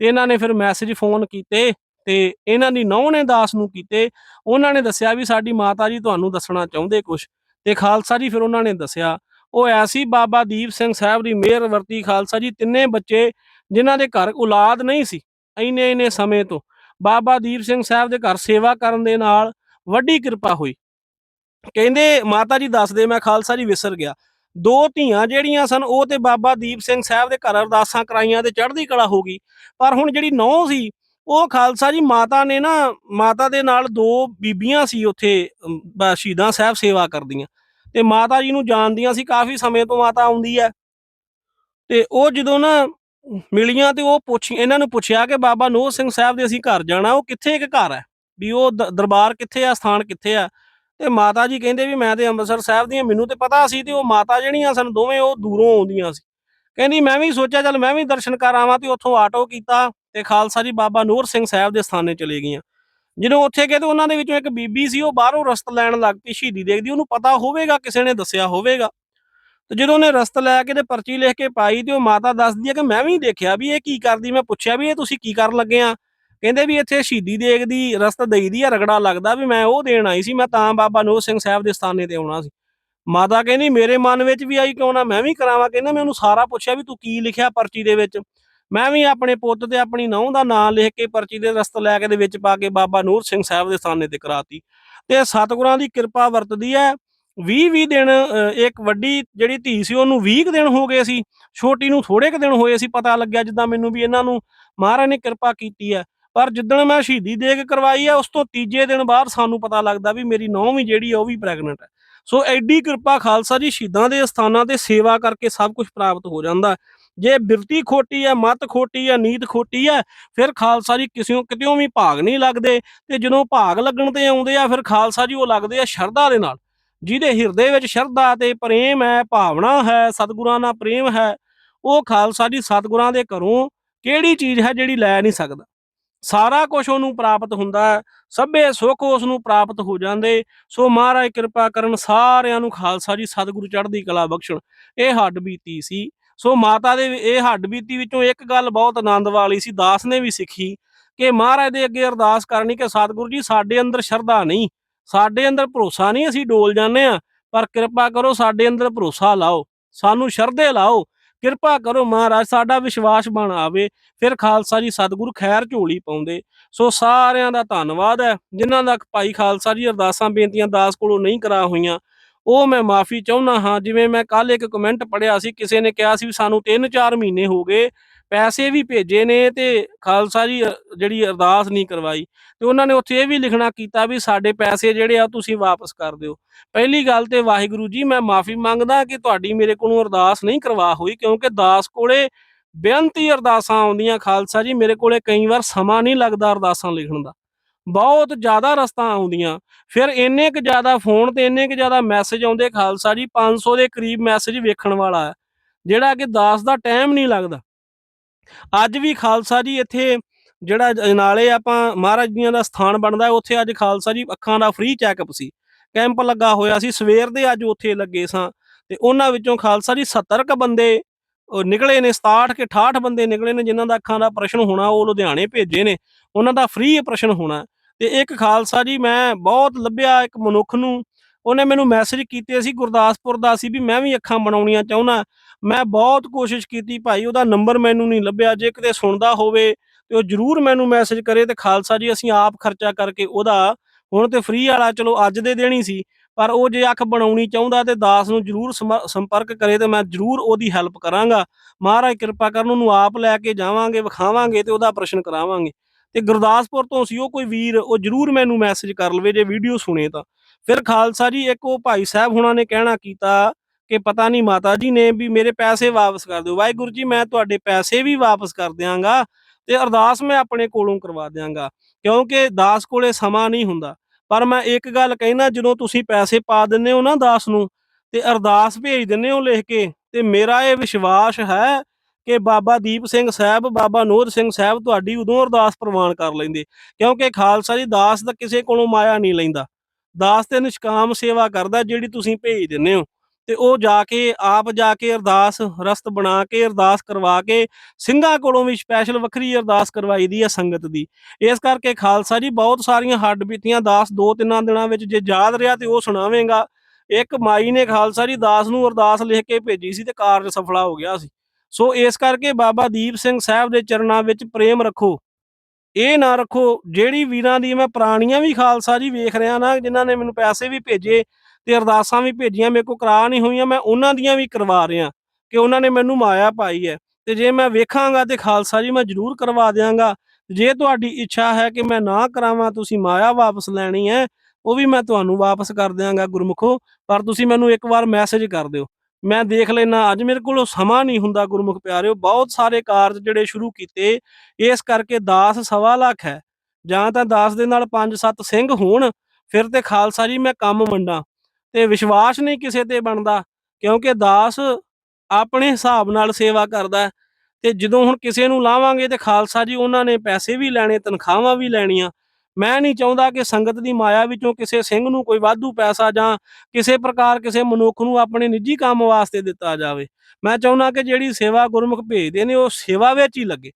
ਤੇ ਇਹਨਾਂ ਨੇ ਫਿਰ ਮੈਸੇਜ ਫੋਨ ਕੀਤੇ ਤੇ ਇਹਨਾਂ ਦੀ ਨੌਂ ਨੇ ਦਾਸ ਨੂੰ ਕੀਤੇ। ਉਹਨਾਂ ਨੇ ਦੱਸਿਆ ਵੀ ਸਾਡੀ ਮਾਤਾ ਜੀ ਤੁਹਾਨੂੰ ਦੱਸਣਾ ਚਾਹੁੰਦੇ ਕੁਝ ਤੇ ਖਾਲਸਾ ਜੀ ਫਿਰ ਉਹਨਾਂ ਨੇ ਦੱਸਿਆ, ਉਹ ਐਸੀ ਬਾਬਾ ਦੀਪ ਸਿੰਘ ਸਾਹਿਬ ਦੀ ਮਿਹਰ ਵਰਤੀ ਖਾਲਸਾ ਜੀ ਤਿੰਨੇ ਬੱਚੇ ਜਿਨ੍ਹਾਂ ਦੇ ਘਰ ਔਲਾਦ ਨਹੀਂ ਸੀ ਇੰਨੇ ਇੰਨੇ ਸਮੇਂ ਤੋਂ। ਬਾਬਾ ਦੀਪ ਸਿੰਘ ਸਾਹਿਬ ਦੇ ਘਰ ਸੇਵਾ ਕਰਨ ਦੇ ਨਾਲ ਵੱਡੀ ਕਿਰਪਾ ਹੋਈ। ਕਹਿੰਦੇ ਮਾਤਾ ਜੀ ਦੱਸਦੇ ਮੈਂ ਖਾਲਸਾ ਜੀ ਵਿਸਰ ਗਿਆ। ਦੋ ਧੀਆਂ ਜਿਹੜੀਆਂ ਸਨ, ਉਹ ਤੇ ਬਾਬਾ ਦੀਪ ਸਿੰਘ ਸਾਹਿਬ ਦੇ ਘਰ ਅਰਦਾਸਾਂ ਕਰਾਈਆਂ ਤੇ ਚੜ੍ਹਦੀ ਕਲਾ ਹੋ ਗਈ। ਪਰ ਹੁਣ ਜਿਹੜੀ ਨੌ ਸੀ, ਉਹ ਖਾਲਸਾ ਜੀ ਮਾਤਾ ਨੇ ਨਾ, ਮਾਤਾ ਦੇ ਨਾਲ ਦੋ ਬੀਬੀਆਂ ਸੀ ਉੱਥੇ ਸ਼ਹੀਦਾਂ ਸਾਹਿਬ ਸੇਵਾ ਕਰਦੀਆਂ। ਤੇ ਮਾਤਾ ਜੀ ਨੂੰ ਜਾਣਦੀਆਂ ਸੀ, ਕਾਫੀ ਸਮੇਂ ਤੋਂ ਮਾਤਾ ਆਉਂਦੀ ਹੈ। ਤੇ ਉਹ ਜਦੋਂ ਨਾ ਮਿਲੀਆਂ ਤੇ ਉਹ ਪੁੱਛ, ਇਹਨਾਂ ਨੂੰ ਪੁੱਛਿਆ ਕਿ ਬਾਬਾ ਨੋਹ ਸਿੰਘ ਸਾਹਿਬ ਦੇ ਅਸੀਂ ਘਰ ਜਾਣਾ, ਉਹ ਕਿੱਥੇ ਇੱਕ ਘਰ ਹੈ? ਵੀ ਉਹ ਦਰਬਾਰ ਕਿੱਥੇ ਆ, ਸਥਾਨ ਕਿੱਥੇ ਆ? ਤੇ ਮਾਤਾ ਜੀ ਕਹਿੰਦੇ ਵੀ ਮੈਂ ਤੇ ਅੰਮ੍ਰਿਤਸਰ ਸਾਹਿਬ ਦੀਆਂ, ਮੈਨੂੰ ਤੇ ਪਤਾ ਸੀ ਤੇ ਉਹ ਮਾਤਾ ਜਿਹੜੀਆਂ ਸਨ ਦੋਵੇਂ ਉਹ ਦੂਰੋਂ ਆਉਂਦੀਆਂ ਸੀ। ਕਹਿੰਦੀ ਮੈਂ ਵੀ ਸੋਚਿਆ ਚੱਲ ਮੈਂ ਵੀ ਦਰਸ਼ਨ ਕਰ ਆਵਾਂ ਤੇ ਉੱਥੋਂ ਆਟੋ ਕੀਤਾ ਤੇ ਖਾਲਸਾ ਜੀ ਬਾਬਾ ਨੂਰ ਸਿੰਘ ਸਾਹਿਬ ਦੇ ਸਥਾਨੇ ਚਲੇ ਗਈਆਂ। ਜਦੋਂ ਉੱਥੇ ਗਏ ਤੇ ਉਹਨਾਂ ਦੇ ਵਿੱਚੋਂ ਇੱਕ ਬੀਬੀ ਸੀ, ਉਹ ਬਾਹਰੋਂ ਰਸਤ ਲੈਣ ਲੱਗ ਪਈ, ਸ਼ਹੀਦੀ ਦੇਖਦੀ ਉਹਨੂੰ ਪਤਾ ਹੋਵੇਗਾ, ਕਿਸੇ ਨੇ ਦੱਸਿਆ ਹੋਵੇਗਾ। ਤੇ ਜਦੋਂ ਉਹਨੇ ਰਸਤ ਲੈ ਕੇ ਤੇ ਪਰਚੀ ਲਿਖ ਕੇ ਪਾਈ ਤੇ ਉਹ ਮਾਤਾ ਦੱਸਦੀ ਹੈ ਕਿ ਮੈਂ ਵੀ ਦੇਖਿਆ ਵੀ ਇਹ ਕੀ ਕਰਦੀ, ਮੈਂ ਪੁੱਛਿਆ ਵੀ ਇਹ ਤੁਸੀਂ ਕੀ ਕਰਨ ਲੱਗੇ ਆ? ਕਹਿੰਦੇ ਵੀ ਇੱਥੇ ਸ਼ਹੀਦੀ ਦੇਗ ਦੀ ਰਸਤ ਦੇਈਦੀ ਆ ਰਗੜਾ ਲੱਗਦਾ ਵੀ ਮੈਂ ਉਹ ਦੇਣ ਆਈ ਸੀ ਮੈਂ ਤਾਂ ਬਾਬਾ ਨੋਹ ਸਿੰਘ ਸਾਹਿਬ ਦੇ ਸਥਾਨੇ ਤੇ ਆਉਣਾ ਸੀ। ਮਾਤਾ ਕਹਿੰਦੀ ਮੇਰੇ ਮਨ ਵਿੱਚ ਵੀ ਆਈ ਕਿਉਂ ਨਾ ਮੈਂ ਵੀ ਕਰਾਵਾਂ। ਕਹਿੰਦਾ ਮੈਂ ਉਹਨੂੰ ਸਾਰਾ ਪੁੱਛਿਆ ਵੀ ਤੂੰ ਕੀ ਲਿਖਿਆ ਪਰਚੀ ਦੇ ਵਿੱਚ? ਮੈਂ ਵੀ ਆਪਣੇ ਪੁੱਤ ਤੇ ਆਪਣੀ ਨੌਂ ਦਾ ਨਾਂ ਲਿਖ ਕੇ ਪਰਚੀ ਦੇ ਰਸਤ ਲੈ ਕੇ ਦੇ ਵਿੱਚ ਪਾ ਕੇ ਬਾਬਾ ਨੂਰ ਸਿੰਘ ਸਾਹਿਬ ਦੇ ਸਥਾਨੇ ਤੇ ਕਰਾਤੀ। ਤੇ ਸਤਿਗੁਰਾਂ ਦੀ ਕਿਰਪਾ ਵਰਤਦੀ ਹੈ 20 20 ਦਿਨ ਅ, ਇੱਕ ਵੱਡੀ ਜਿਹੜੀ ਧੀ ਸੀ ਉਹਨੂੰ 20 ਕੁ ਦਿਨ ਹੋ ਗਏ ਸੀ। ਛੋਟੀ ਨੂੰ ਥੋੜੇ ਕੁ ਦਿਨ ਹੋਏ ਸੀ ਪਤਾ ਲੱਗਿਆ ਜਿੱਦਾਂ ਮੈਨੂੰ ਵੀ ਇਹਨਾਂ ਨੂੰ ਮਹਾਰਾਜ ਨੇ ਕਿਰਪਾ ਕੀਤੀ ਹੈ ਪਰ ਜਿੱਦਣ ਮੈਂ ਸ਼ਹੀਦੀ ਦੇਗ ਕਰਵਾਈ ਹੈ ਉਸ ਤੋਂ ਤੀਜੇ ਦਿਨ ਬਾਅਦ ਸਾਨੂੰ ਪਤਾ ਲੱਗਦਾ ਵੀ ਮੇਰੀ ਨੌਂ ਵੀ ਜਿਹੜੀ ਆ, ਉਹ ਵੀ ਪ੍ਰੈਗਨੈਂਟ ਹੈ ਸੋ ਐਡੀ ਕਿਰਪਾ ਖਾਲਸਾ ਜੀ, ਸ਼ਹੀਦਾਂ ਦੇ ਸਥਾਨਾਂ ਤੇ ਸੇਵਾ ਕਰਕੇ ਸਭ ਕੁਝ ਪ੍ਰਾਪਤ ਹੋ ਜਾਂਦਾ। ਜੇ ਬਿਰਤੀ ਖੋਟੀ ਹੈ ਮਤ ਖੋਟੀ ਹੈ ਨੀਤ ਖੋਟੀ ਹੈ ਫਿਰ ਖਾਲਸਾ ਜੀ ਕਿਸੇ ਕਿਤੇੋਂ ਵੀ ਭਾਗ ਨਹੀਂ ਲੱਗਦੇ ਤੇ ਜਦੋਂ ਭਾਗ ਲੱਗਣ ਤੇ ਆਉਂਦੇ ਆ, ਫਿਰ ਖਾਲਸਾ ਜੀ ਉਹ ਲੱਗਦੇ ਆ ਸ਼ਰਧਾ ਦੇ ਨਾਲ। ਜਿਹਦੇ ਹਿਰਦੇ ਵਿੱਚ ਸ਼ਰਧਾ ਤੇ ਪ੍ਰੇਮ ਹੈ, ਭਾਵਨਾ ਹੈ, ਸਤਿਗੁਰਾਂ ਨਾਲ ਪ੍ਰੇਮ ਹੈ, ਉਹ ਖਾਲਸਾ ਜੀ ਸਤਿਗੁਰਾਂ ਦੇ ਘਰੋਂ ਕਿਹੜੀ ਚੀਜ਼ ਹੈ ਜਿਹੜੀ ਲੈ ਨਹੀਂ ਸਕਦਾ? ਸਾਰਾ ਕੁਝ ਉਹਨੂੰ ਪ੍ਰਾਪਤ ਹੁੰਦਾ ਹੈ, ਸਭੇ ਸੁੱਖ ਉਸ ਨੂੰ ਪ੍ਰਾਪਤ ਹੋ ਜਾਂਦੇ। ਸੋ ਮਹਾਰਾਜ ਕਿਰਪਾ ਕਰਨ ਸਾਰਿਆਂ ਨੂੰ ਖਾਲਸਾ ਜੀ, ਸਤਿਗੁਰੂ ਚੜ੍ਹਦੀ ਕਲਾ ਬਖਸ਼ਣ। ਇਹ ਹੱਡ ਬੀਤੀ ਸੀ। ਸੋ ਮਾਤਾ ਦੇ ਇਹ ਹੱਡ ਬੀਤੀ ਵਿੱਚੋਂ ਇੱਕ ਗੱਲ ਬਹੁਤ ਆਨੰਦ ਵਾਲੀ ਸੀ, ਦਾਸ ਨੇ ਵੀ ਸਿੱਖੀ ਕਿ ਮਹਾਰਾਜ ਦੇ ਅੱਗੇ ਅਰਦਾਸ ਕਰਨੀ ਕਿ ਸਤਿਗੁਰੂ ਜੀ, ਸਾਡੇ ਅੰਦਰ ਸ਼ਰਧਾ ਨਹੀਂ, ਸਾਡੇ ਅੰਦਰ ਭਰੋਸਾ ਨਹੀਂ, ਅਸੀਂ ਡੋਲ ਜਾਂਦੇ ਆ ਪਰ ਕਿਰਪਾ ਕਰੋ ਸਾਡੇ ਅੰਦਰ ਭਰੋਸਾ ਲਾਓ, ਸਾਨੂੰ ਸ਼ਰਧੇ ਲਾਓ। ਕਿਰਪਾ ਕਰੋ ਮਹਾਰਾਜ, ਸਾਡਾ ਵਿਸ਼ਵਾਸ ਬਣ ਆਵੇ, ਫਿਰ ਖਾਲਸਾ ਜੀ ਸਤਿਗੁਰੂ ਖੈਰ ਝੋਲੀ ਪਾਉਂਦੇ। ਸੋ ਸਾਰਿਆਂ ਦਾ ਧੰਨਵਾਦ ਹੈ, ਜਿਨ੍ਹਾਂ ਦਾ ਭਾਈ ਖਾਲਸਾ ਜੀ ਅਰਦਾਸਾਂ, ਬੇਨਤੀਆਂ ਦਾਸ ਕੋਲੋਂ ਨਹੀਂ ਕਰਾ ਹੋਈਆਂ। ਉਹ ਮੈਂ ਮਾਫੀ ਚਾਹੁੰਦਾ ਹਾਂ, ਜਿਵੇਂ ਮੈਂ ਕੱਲ ਇੱਕ ਕਮੈਂਟ ਪੜਿਆ ਸੀ, ਕਿਸੇ ਨੇ ਕਿਹਾ ਸੀ ਵੀ ਸਾਨੂੰ 3-4 ਮਹੀਨੇ ਹੋ ਗਏ ਪੈਸੇ ਵੀ ਭੇਜੇ ਨੇ ਤੇ ਖਾਲਸਾ ਜੀ ਜਿਹੜੀ ਅਰਦਾਸ ਨਹੀਂ ਕਰਵਾਈ। ਤੇ ਉਹਨਾਂ ਨੇ ਉੱਥੇ ਇਹ ਵੀ ਲਿਖਣਾ ਕੀਤਾ ਵੀ ਸਾਡੇ ਪੈਸੇ ਜਿਹੜੇ ਆ ਤੁਸੀਂ ਵਾਪਸ ਕਰ ਦਿਓ। ਪਹਿਲੀ ਗੱਲ ਤੇ ਵਾਹਿਗੁਰੂ ਜੀ, ਮੈਂ ਮਾਫੀ ਮੰਗਦਾ ਕਿ ਤੁਹਾਡੀ ਮੇਰੇ ਕੋਲੋਂ ਅਰਦਾਸ ਨਹੀਂ ਕਰਵਾ ਹੋਈ, ਕਿਉਂਕਿ ਦਾਸ ਕੋਲੇ ਬੇਅੰਤੀ ਅਰਦਾਸਾਂ ਆਉਂਦੀਆਂ। ਖਾਲਸਾ ਜੀ, ਮੇਰੇ ਕੋਲੇ ਕਈ ਵਾਰ ਸਮਾਂ ਨਹੀਂ ਲੱਗਦਾ ਅਰਦਾਸਾਂ ਲਿਖਣ ਦਾ। ਬਹੁਤ ਜ਼ਿਆਦਾ ਰਸਤਾ ਆਉਂਦੀਆਂ। ਫਿਰ ਇੰਨੇ ਕੁ ਜ਼ਿਆਦਾ ਫੋਨ ਤੇ ਇੰਨੇ ਕੁ ਜ਼ਿਆਦਾ ਮੈਸੇਜ ਆਉਂਦੇ। ਖਾਲਸਾ ਜੀ 500 ਦੇ ਕਰੀਬ ਮੈਸੇਜ ਵੇਖਣ ਵਾਲਾ ਹੈ, ਜਿਹੜਾ ਕਿ ਦਾਸ ਦਾ ਟਾਈਮ ਨਹੀਂ ਲੱਗਦਾ। ਅੱਜ ਵੀ ਖਾਲਸਾ ਜੀ ਇੱਥੇ ਜਿਹੜਾ ਨਾਲੇ ਆਪਾਂ ਮਹਾਰਾਜ ਜੀਆਂ ਦਾ ਸਥਾਨ ਬਣਦਾ ਉੱਥੇ ਅੱਜ ਖਾਲਸਾ ਜੀ ਅੱਖਾਂ ਦਾ ਫ੍ਰੀ ਚੈੱਕਅਪ ਸੀ। ਕੈਂਪ ਲੱਗਾ ਹੋਇਆ ਸੀ, ਸਵੇਰ ਦੇ ਅੱਜ ਉੱਥੇ ਲੱਗੇ ਸਾਂ ਤੇ ਉਹਨਾਂ ਵਿੱਚੋਂ ਖਾਲਸਾ ਜੀ 70 ਕ ਬੰਦੇ ਨਿਕਲੇ ਨੇ 67 ਕੇ 68 ਬੰਦੇ ਨਿਕਲੇ ਨੇ ਜਿਨ੍ਹਾਂ ਦਾ ਅੱਖਾਂ ਦਾ ਆਪਰੇਸ਼ਨ ਹੋਣਾ, ਉਹ ਲੁਧਿਆਣੇ ਭੇਜੇ ਨੇ। ਉਹਨਾਂ ਦਾ ਫ੍ਰੀ ਆਪਰੇਸ਼ਨ ਹੋਣਾ। ਤੇ ਇੱਕ ਖਾਲਸਾ ਜੀ ਮੈਂ ਬਹੁਤ ਲੱਭਿਆ ਇੱਕ ਮਨੁੱਖ ਨੂੰ ਉਹਨੇ ਮੈਨੂੰ ਮੈਸੇਜ ਕੀਤੇ ਸੀ ਗੁਰਦਾਸਪੁਰ ਦਾ ਸੀ ਵੀ ਮੈਂ ਵੀ ਅੱਖਾਂ ਬਣਾਉਣੀਆਂ ਚਾਹੁੰਦਾ। ਮੈਂ ਬਹੁਤ ਕੋਸ਼ਿਸ਼ ਕੀਤੀ ਭਾਈ, ਉਹਦਾ ਨੰਬਰ ਮੈਨੂੰ ਨਹੀਂ ਲੱਭਿਆ। ਜੇ ਕਿਤੇ ਸੁਣਦਾ ਹੋਵੇ ਤੇ ਉਹ ਜਰੂਰ ਮੈਨੂੰ ਮੈਸੇਜ ਕਰੇ ਤੇ ਖਾਲਸਾ ਜੀ, ਅਸੀਂ ਆਪ ਖਰਚਾ ਕਰਕੇ ਉਹਦਾ ਹੁਣ ਤੇ ਫ੍ਰੀ ਵਾਲਾ, ਚਲੋ ਅੱਜ ਦੇ ਦੇਣੀ ਸੀ, ਪਰ ਉਹ ਜੇ ਅੱਖ ਬਣਾਉਣੀ ਚਾਹੁੰਦਾ ਤੇ ਦਾਸ ਨੂੰ ਜਰੂਰ ਸਮਾ- ਸੰਪਰਕ ਕਰੇ ਤੇ ਮੈਂ ਜਰੂਰ ਉਹਦੀ ਹੈਲਪ ਕਰਾਂਗਾ। ਮਹਾਰਾਜ ਕਿਰਪਾ ਕਰਨ ਉਹਨੂੰ ਆਪ ਲੈ ਕੇ ਜਾਵਾਂਗੇ, ਵਿਖਾਵਾਂਗੇ ਤੇ ਉਹਦਾ ਪ੍ਰਸ਼ਨ ਕਰਾਵਾਂਗੇ। ਤੇ ਗੁਰਦਾਸਪੁਰ ਤੋਂ ਸੀ ਉਹ ਕੋਈ ਵੀਰ, ਉਹ ਜਰੂਰ ਮੈਨੂੰ ਮੈਸੇਜ ਕਰ ਲਵੇ, ਜੇ ਵੀਡੀਓ ਸੁਣੇ ਤਾਂ। ਫਿਰ ਖਾਲਸਾ ਜੀ, ਇੱਕ ਉਹ ਭਾਈ ਸਾਹਿਬ ਹੁਣਾਂ ਨੇ ਕਹਿਣਾ ਕੀਤਾ ਕਿ ਪਤਾ ਨਹੀਂ ਮਾਤਾ ਜੀ ਨੇ ਵੀ ਮੇਰੇ ਪੈਸੇ ਵਾਪਸ ਕਰ ਦਿਓ। ਵਾਹਿਗੁਰੂ ਜੀ, ਮੈਂ ਤੁਹਾਡੇ ਪੈਸੇ ਵੀ ਵਾਪਸ ਕਰ ਦਿਆਂਗਾ ਤੇ ਅਰਦਾਸ ਮੈਂ ਆਪਣੇ ਕੋਲੋਂ ਕਰਵਾ ਦਿਆਂਗਾ, ਕਿਉਂਕਿ ਦਾਸ ਕੋਲੇ ਸਮਾਂ ਨਹੀਂ ਹੁੰਦਾ। ਪਰ ਮੈਂ ਇੱਕ ਗੱਲ ਕਹਿਣਾ ਜਦੋਂ ਤੁਸੀਂ ਪੈਸੇ ਪਾ ਦਿੰਦੇ ਹੋ ਨਾ ਦਾਸ ਨੂੰ ਤੇ ਅਰਦਾਸ ਭੇਜ ਦਿੰਦੇ ਹੋ ਲਿਖ ਕੇ, ਤੇ ਮੇਰਾ ਇਹ ਵਿਸ਼ਵਾਸ ਹੈ ਕਿ ਬਾਬਾ ਦੀਪ ਸਿੰਘ ਸਾਹਿਬ, ਬਾਬਾ ਨੋਦ ਸਿੰਘ ਸਾਹਿਬ ਤੁਹਾਡੀ ਉਦੋਂ ਅਰਦਾਸ ਪ੍ਰਵਾਨ ਕਰ ਲੈਂਦੇ, ਕਿਉਂਕਿ ਖਾਲਸਾ ਜੀ, ਦਾਸ ਦਾ ਕਿਸੇ ਕੋਲੋਂ ਮਾਇਆ ਨਹੀਂ ਲੈਂਦਾ। ਦਾਸ ਤੇ ਨਿਸ਼ਕਾਮ ਸੇਵਾ ਕਰਦਾ ਜਿਹੜੀ ਤੁਸੀਂ ਭੇਜ ਦਿੰਦੇ ਹੋ। ਤੇ ਉਹ ਜਾ ਕੇ, ਆਪ ਜਾ ਕੇ ਅਰਦਾਸ ਰਸਤ ਬਣਾ ਕੇ, ਅਰਦਾਸ ਕਰਵਾ ਕੇ ਸਿੰਘਾਂ ਕੋਲੋਂ ਵੀ ਸਪੈਸ਼ਲ ਵੱਖਰੀ ਅਰਦਾਸ ਕਰਵਾਈ ਦੀ ਹੈ ਸੰਗਤ ਦੀ। ਇਸ ਕਰਕੇ ਖਾਲਸਾ ਜੀ, ਬਹੁਤ ਸਾਰੀਆਂ ਹੱਡ ਬੀਤੀਆਂ। ਦਾਸ ਦੋ ਤਿੰਨਾਂ ਦਿਨਾਂ ਵਿੱਚ ਜੇ ਯਾਦ ਰਿਹਾ ਤੇ ਉਹ ਸੁਣਾਵੇਂਗਾ। ਇੱਕ ਮਾਈ ਨੇ ਖਾਲਸਾ ਜੀ ਦਾਸ ਨੂੰ ਅਰਦਾਸ ਲਿਖ ਕੇ ਭੇਜੀ ਸੀ ਤੇ ਕਾਰਜ ਸਫਲਾ ਹੋ ਗਿਆ ਸੀ। ਸੋ ਇਸ ਕਰਕੇ ਬਾਬਾ ਦੀਪ ਸਿੰਘ ਸਾਹਿਬ ਦੇ ਚਰਨਾਂ ਵਿੱਚ ਪ੍ਰੇਮ ਰੱਖੋ। ਇਹ ਨਾ ਰੱਖੋ, ਜਿਹੜੀ ਵੀਰਾਂ ਦੀ ਮੈਂ ਪੁਰਾਣੀਆਂ ਵੀ ਖਾਲਸਾ ਜੀ ਵੇਖ ਰਿਹਾ ਨਾ, ਜਿਨ੍ਹਾਂ ਨੇ ਮੈਨੂੰ ਪੈਸੇ ਵੀ ਭੇਜੇ ਤੇ ਅਰਦਾਸਾਂ ਵੀ ਭੇਜੀਆਂ, ਮੇਰੇ ਕੋ ਕਰਾ ਨਹੀਂ ਹੋਈਆਂ, ਮੈਂ ਉਹਨਾਂ ਦੀਆਂ ਵੀ ਕਰਵਾ ਰਿਹਾ ਕਿ ਉਹਨਾਂ ਨੇ ਮੈਨੂੰ ਮਾਇਆ ਪਾਈ ਹੈ। ਤੇ ਜੇ ਮੈਂ ਵੇਖਾਂਗਾ ਤੇ ਖਾਲਸਾ ਜੀ ਮੈਂ ਜ਼ਰੂਰ ਕਰਵਾ ਦਿਆਂਗਾ। ਜੇ ਤੁਹਾਡੀ ਇੱਛਾ ਹੈ ਕਿ ਮੈਂ ਨਾ ਕਰਾਵਾਂ, ਤੁਸੀਂ ਮਾਇਆ ਵਾਪਸ ਲੈਣੀ ਹੈ, ਉਹ ਵੀ ਮੈਂ ਤੁਹਾਨੂੰ ਵਾਪਸ ਕਰ ਦਿਆਂਗਾ ਗੁਰਮੁਖੋ, ਪਰ ਤੁਸੀਂ ਮੈਨੂੰ ਇੱਕ ਵਾਰ ਮੈਸੇਜ ਕਰ ਦਿਓ। ਮੈਂ ਦੇਖ ਲੈਣਾ ਅੱਜ ਮੇਰੇ ਕੋਲ ਸਮਾਂ ਨਹੀਂ ਹੁੰਦਾ ਗੁਰਮੁਖ ਪਿਆਰਿਓ, ਬਹੁਤ ਸਾਰੇ ਕਾਰਜ ਜਿਹੜੇ ਸ਼ੁਰੂ ਕੀਤੇ, ਇਸ ਕਰਕੇ ਦਾਸ ਸਵਾ ਲੱਖ ਹੈ। ਜਾਂ ਤਾਂ ਦਾਸ ਦੇ ਨਾਲ 5-7 ਸਿੰਘ ਹੋਣ, ਫਿਰ ਤੇ ਖਾਲਸਾ ਜੀ ਮੈਂ ਕੰਮ ਵੰਡਾਂ। ਤੇ ਵਿਸ਼ਵਾਸ ਨਹੀਂ ਕਿਸੇ ਤੇ ਬਣਦਾ, ਕਿਉਂਕਿ ਦਾਸ ਆਪਣੇ ਹਿਸਾਬ ਨਾਲ ਸੇਵਾ ਕਰਦਾ ਤੇ ਜਦੋਂ ਹੁਣ ਕਿਸੇ ਨੂੰ ਲਾਵਾਂਗੇ ਤੇ ਖਾਲਸਾ ਜੀ ਉਹਨਾਂ ਨੇ ਪੈਸੇ ਵੀ ਲੈਣੇ, ਤਨਖਾਹਾਂ ਵੀ ਲੈਣੀਆਂ ਮੈਂ ਨਹੀਂ ਚਾਹੁੰਦਾ ਕਿ ਸੰਗਤ ਦੀ ਮਾਇਆ ਵਿੱਚੋਂ ਕਿਸੇ ਸਿੰਘ ਨੂੰ ਕੋਈ ਵਾਧੂ ਪੈਸਾ ਜਾਂ ਕਿਸੇ ਪ੍ਰਕਾਰ ਕਿਸੇ ਮਨੁੱਖ ਨੂੰ ਆਪਣੇ ਨਿੱਜੀ ਕੰਮ ਵਾਸਤੇ ਦਿੱਤਾ ਜਾਵੇ। ਮੈਂ ਚਾਹੁੰਦਾ ਕਿ ਜਿਹੜੀ ਸੇਵਾ ਗੁਰਮੁਖ ਭੇਜਦੇ ਨੇ, ਉਹ ਸੇਵਾ ਵਿੱਚ ਹੀ ਲੱਗੇ।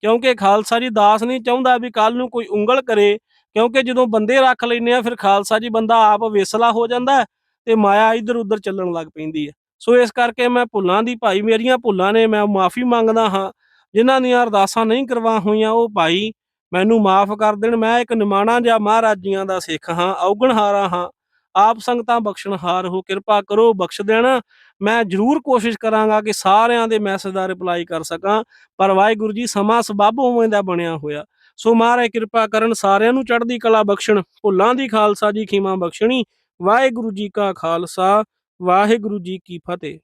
ਕਿਉਂਕਿ ਖਾਲਸਾ ਜੀ ਦਾਸ ਨਹੀਂ ਚਾਹੁੰਦਾ ਵੀ ਕੱਲ ਨੂੰ ਕੋਈ ਉਂਗਲ ਕਰੇ, ਕਿਉਂਕਿ ਜਦੋਂ ਬੰਦੇ ਰੱਖ ਲੈਨੇ ਆ, ਫਿਰ ਖਾਲਸਾ ਜੀ ਬੰਦਾ ਆਪ ਵੇਸਲਾ ਹੋ ਜਾਂਦਾ ਤੇ ਮਾਇਆ ਇੱਧਰ ਉੱਧਰ ਚੱਲਣ ਲੱਗ ਪੈਂਦੀ ਹੈ। ਸੋ ਇਸ ਕਰਕੇ ਮੈਂ ਭੁੱਲਾਂ ਦੀ ਭਾਈ ਮੇਰੀਆਂ ਭੁੱਲਾਂ ਨੇ, ਮੈਂ ਮਾਫੀ ਮੰਗਦਾ ਹਾਂ। ਜਿਨ੍ਹਾਂ ਦੀਆਂ ਅਰਦਾਸਾਂ ਨਹੀਂ ਕਰਵਾ ਹੋਈਆਂ, ਉਹ ਭਾਈ ਮੈਨੂੰ ਮਾਫ ਕਰ ਦੇਣ, ਮੈਂ ਇੱਕ ਨਿਮਾਣਾ ਜਾਂ ਮਹਾਰਾਜੀਆਂ ਦਾ ਸਿੱਖ ਹਾਂ ਔਗਣਹਾਰਾ ਹਾਂ। ਆਪ ਸੰਗਤਾਂ ਬਖਸ਼ਣਹਾਰ ਹੋ, ਕਿਰਪਾ ਕਰੋ, ਬਖਸ਼ ਦੇਣਾ। ਮੈਂ ਜ਼ਰੂਰ ਕੋਸ਼ਿਸ਼ ਕਰਾਂਗਾ ਕਿ ਸਾਰਿਆਂ ਦੇ ਮੈਸੇਜ ਦਾ ਰਿਪਲਾਈ ਕਰ ਸਕਾਂ, ਪਰ ਵਾਹਿਗੁਰੂ ਜੀ, ਸਮਾਂ ਸਬੱਬ ਉਵੇਂ ਦਾ ਬਣਿਆ ਹੋਇਆ। ਸੋ ਮਹਾਰਾਜ, ਕਿਰਪਾ ਕਰਨ, ਸਾਰਿਆਂ ਨੂੰ ਚੜ੍ਹਦੀ ਕਲਾ ਬਖਸ਼ਣ, ਭੁੱਲਾਂ ਦੀ ਖਾਲਸਾ ਜੀ, ਖੀਮਾ ਬਖਸ਼ਣੀ। ਵਾਹਿਗੁਰੂ ਜੀ ਕਾ ਖਾਲਸਾ, ਵਾਹਿਗੁਰੂ ਜੀ ਕੀ ਫਤਿਹ।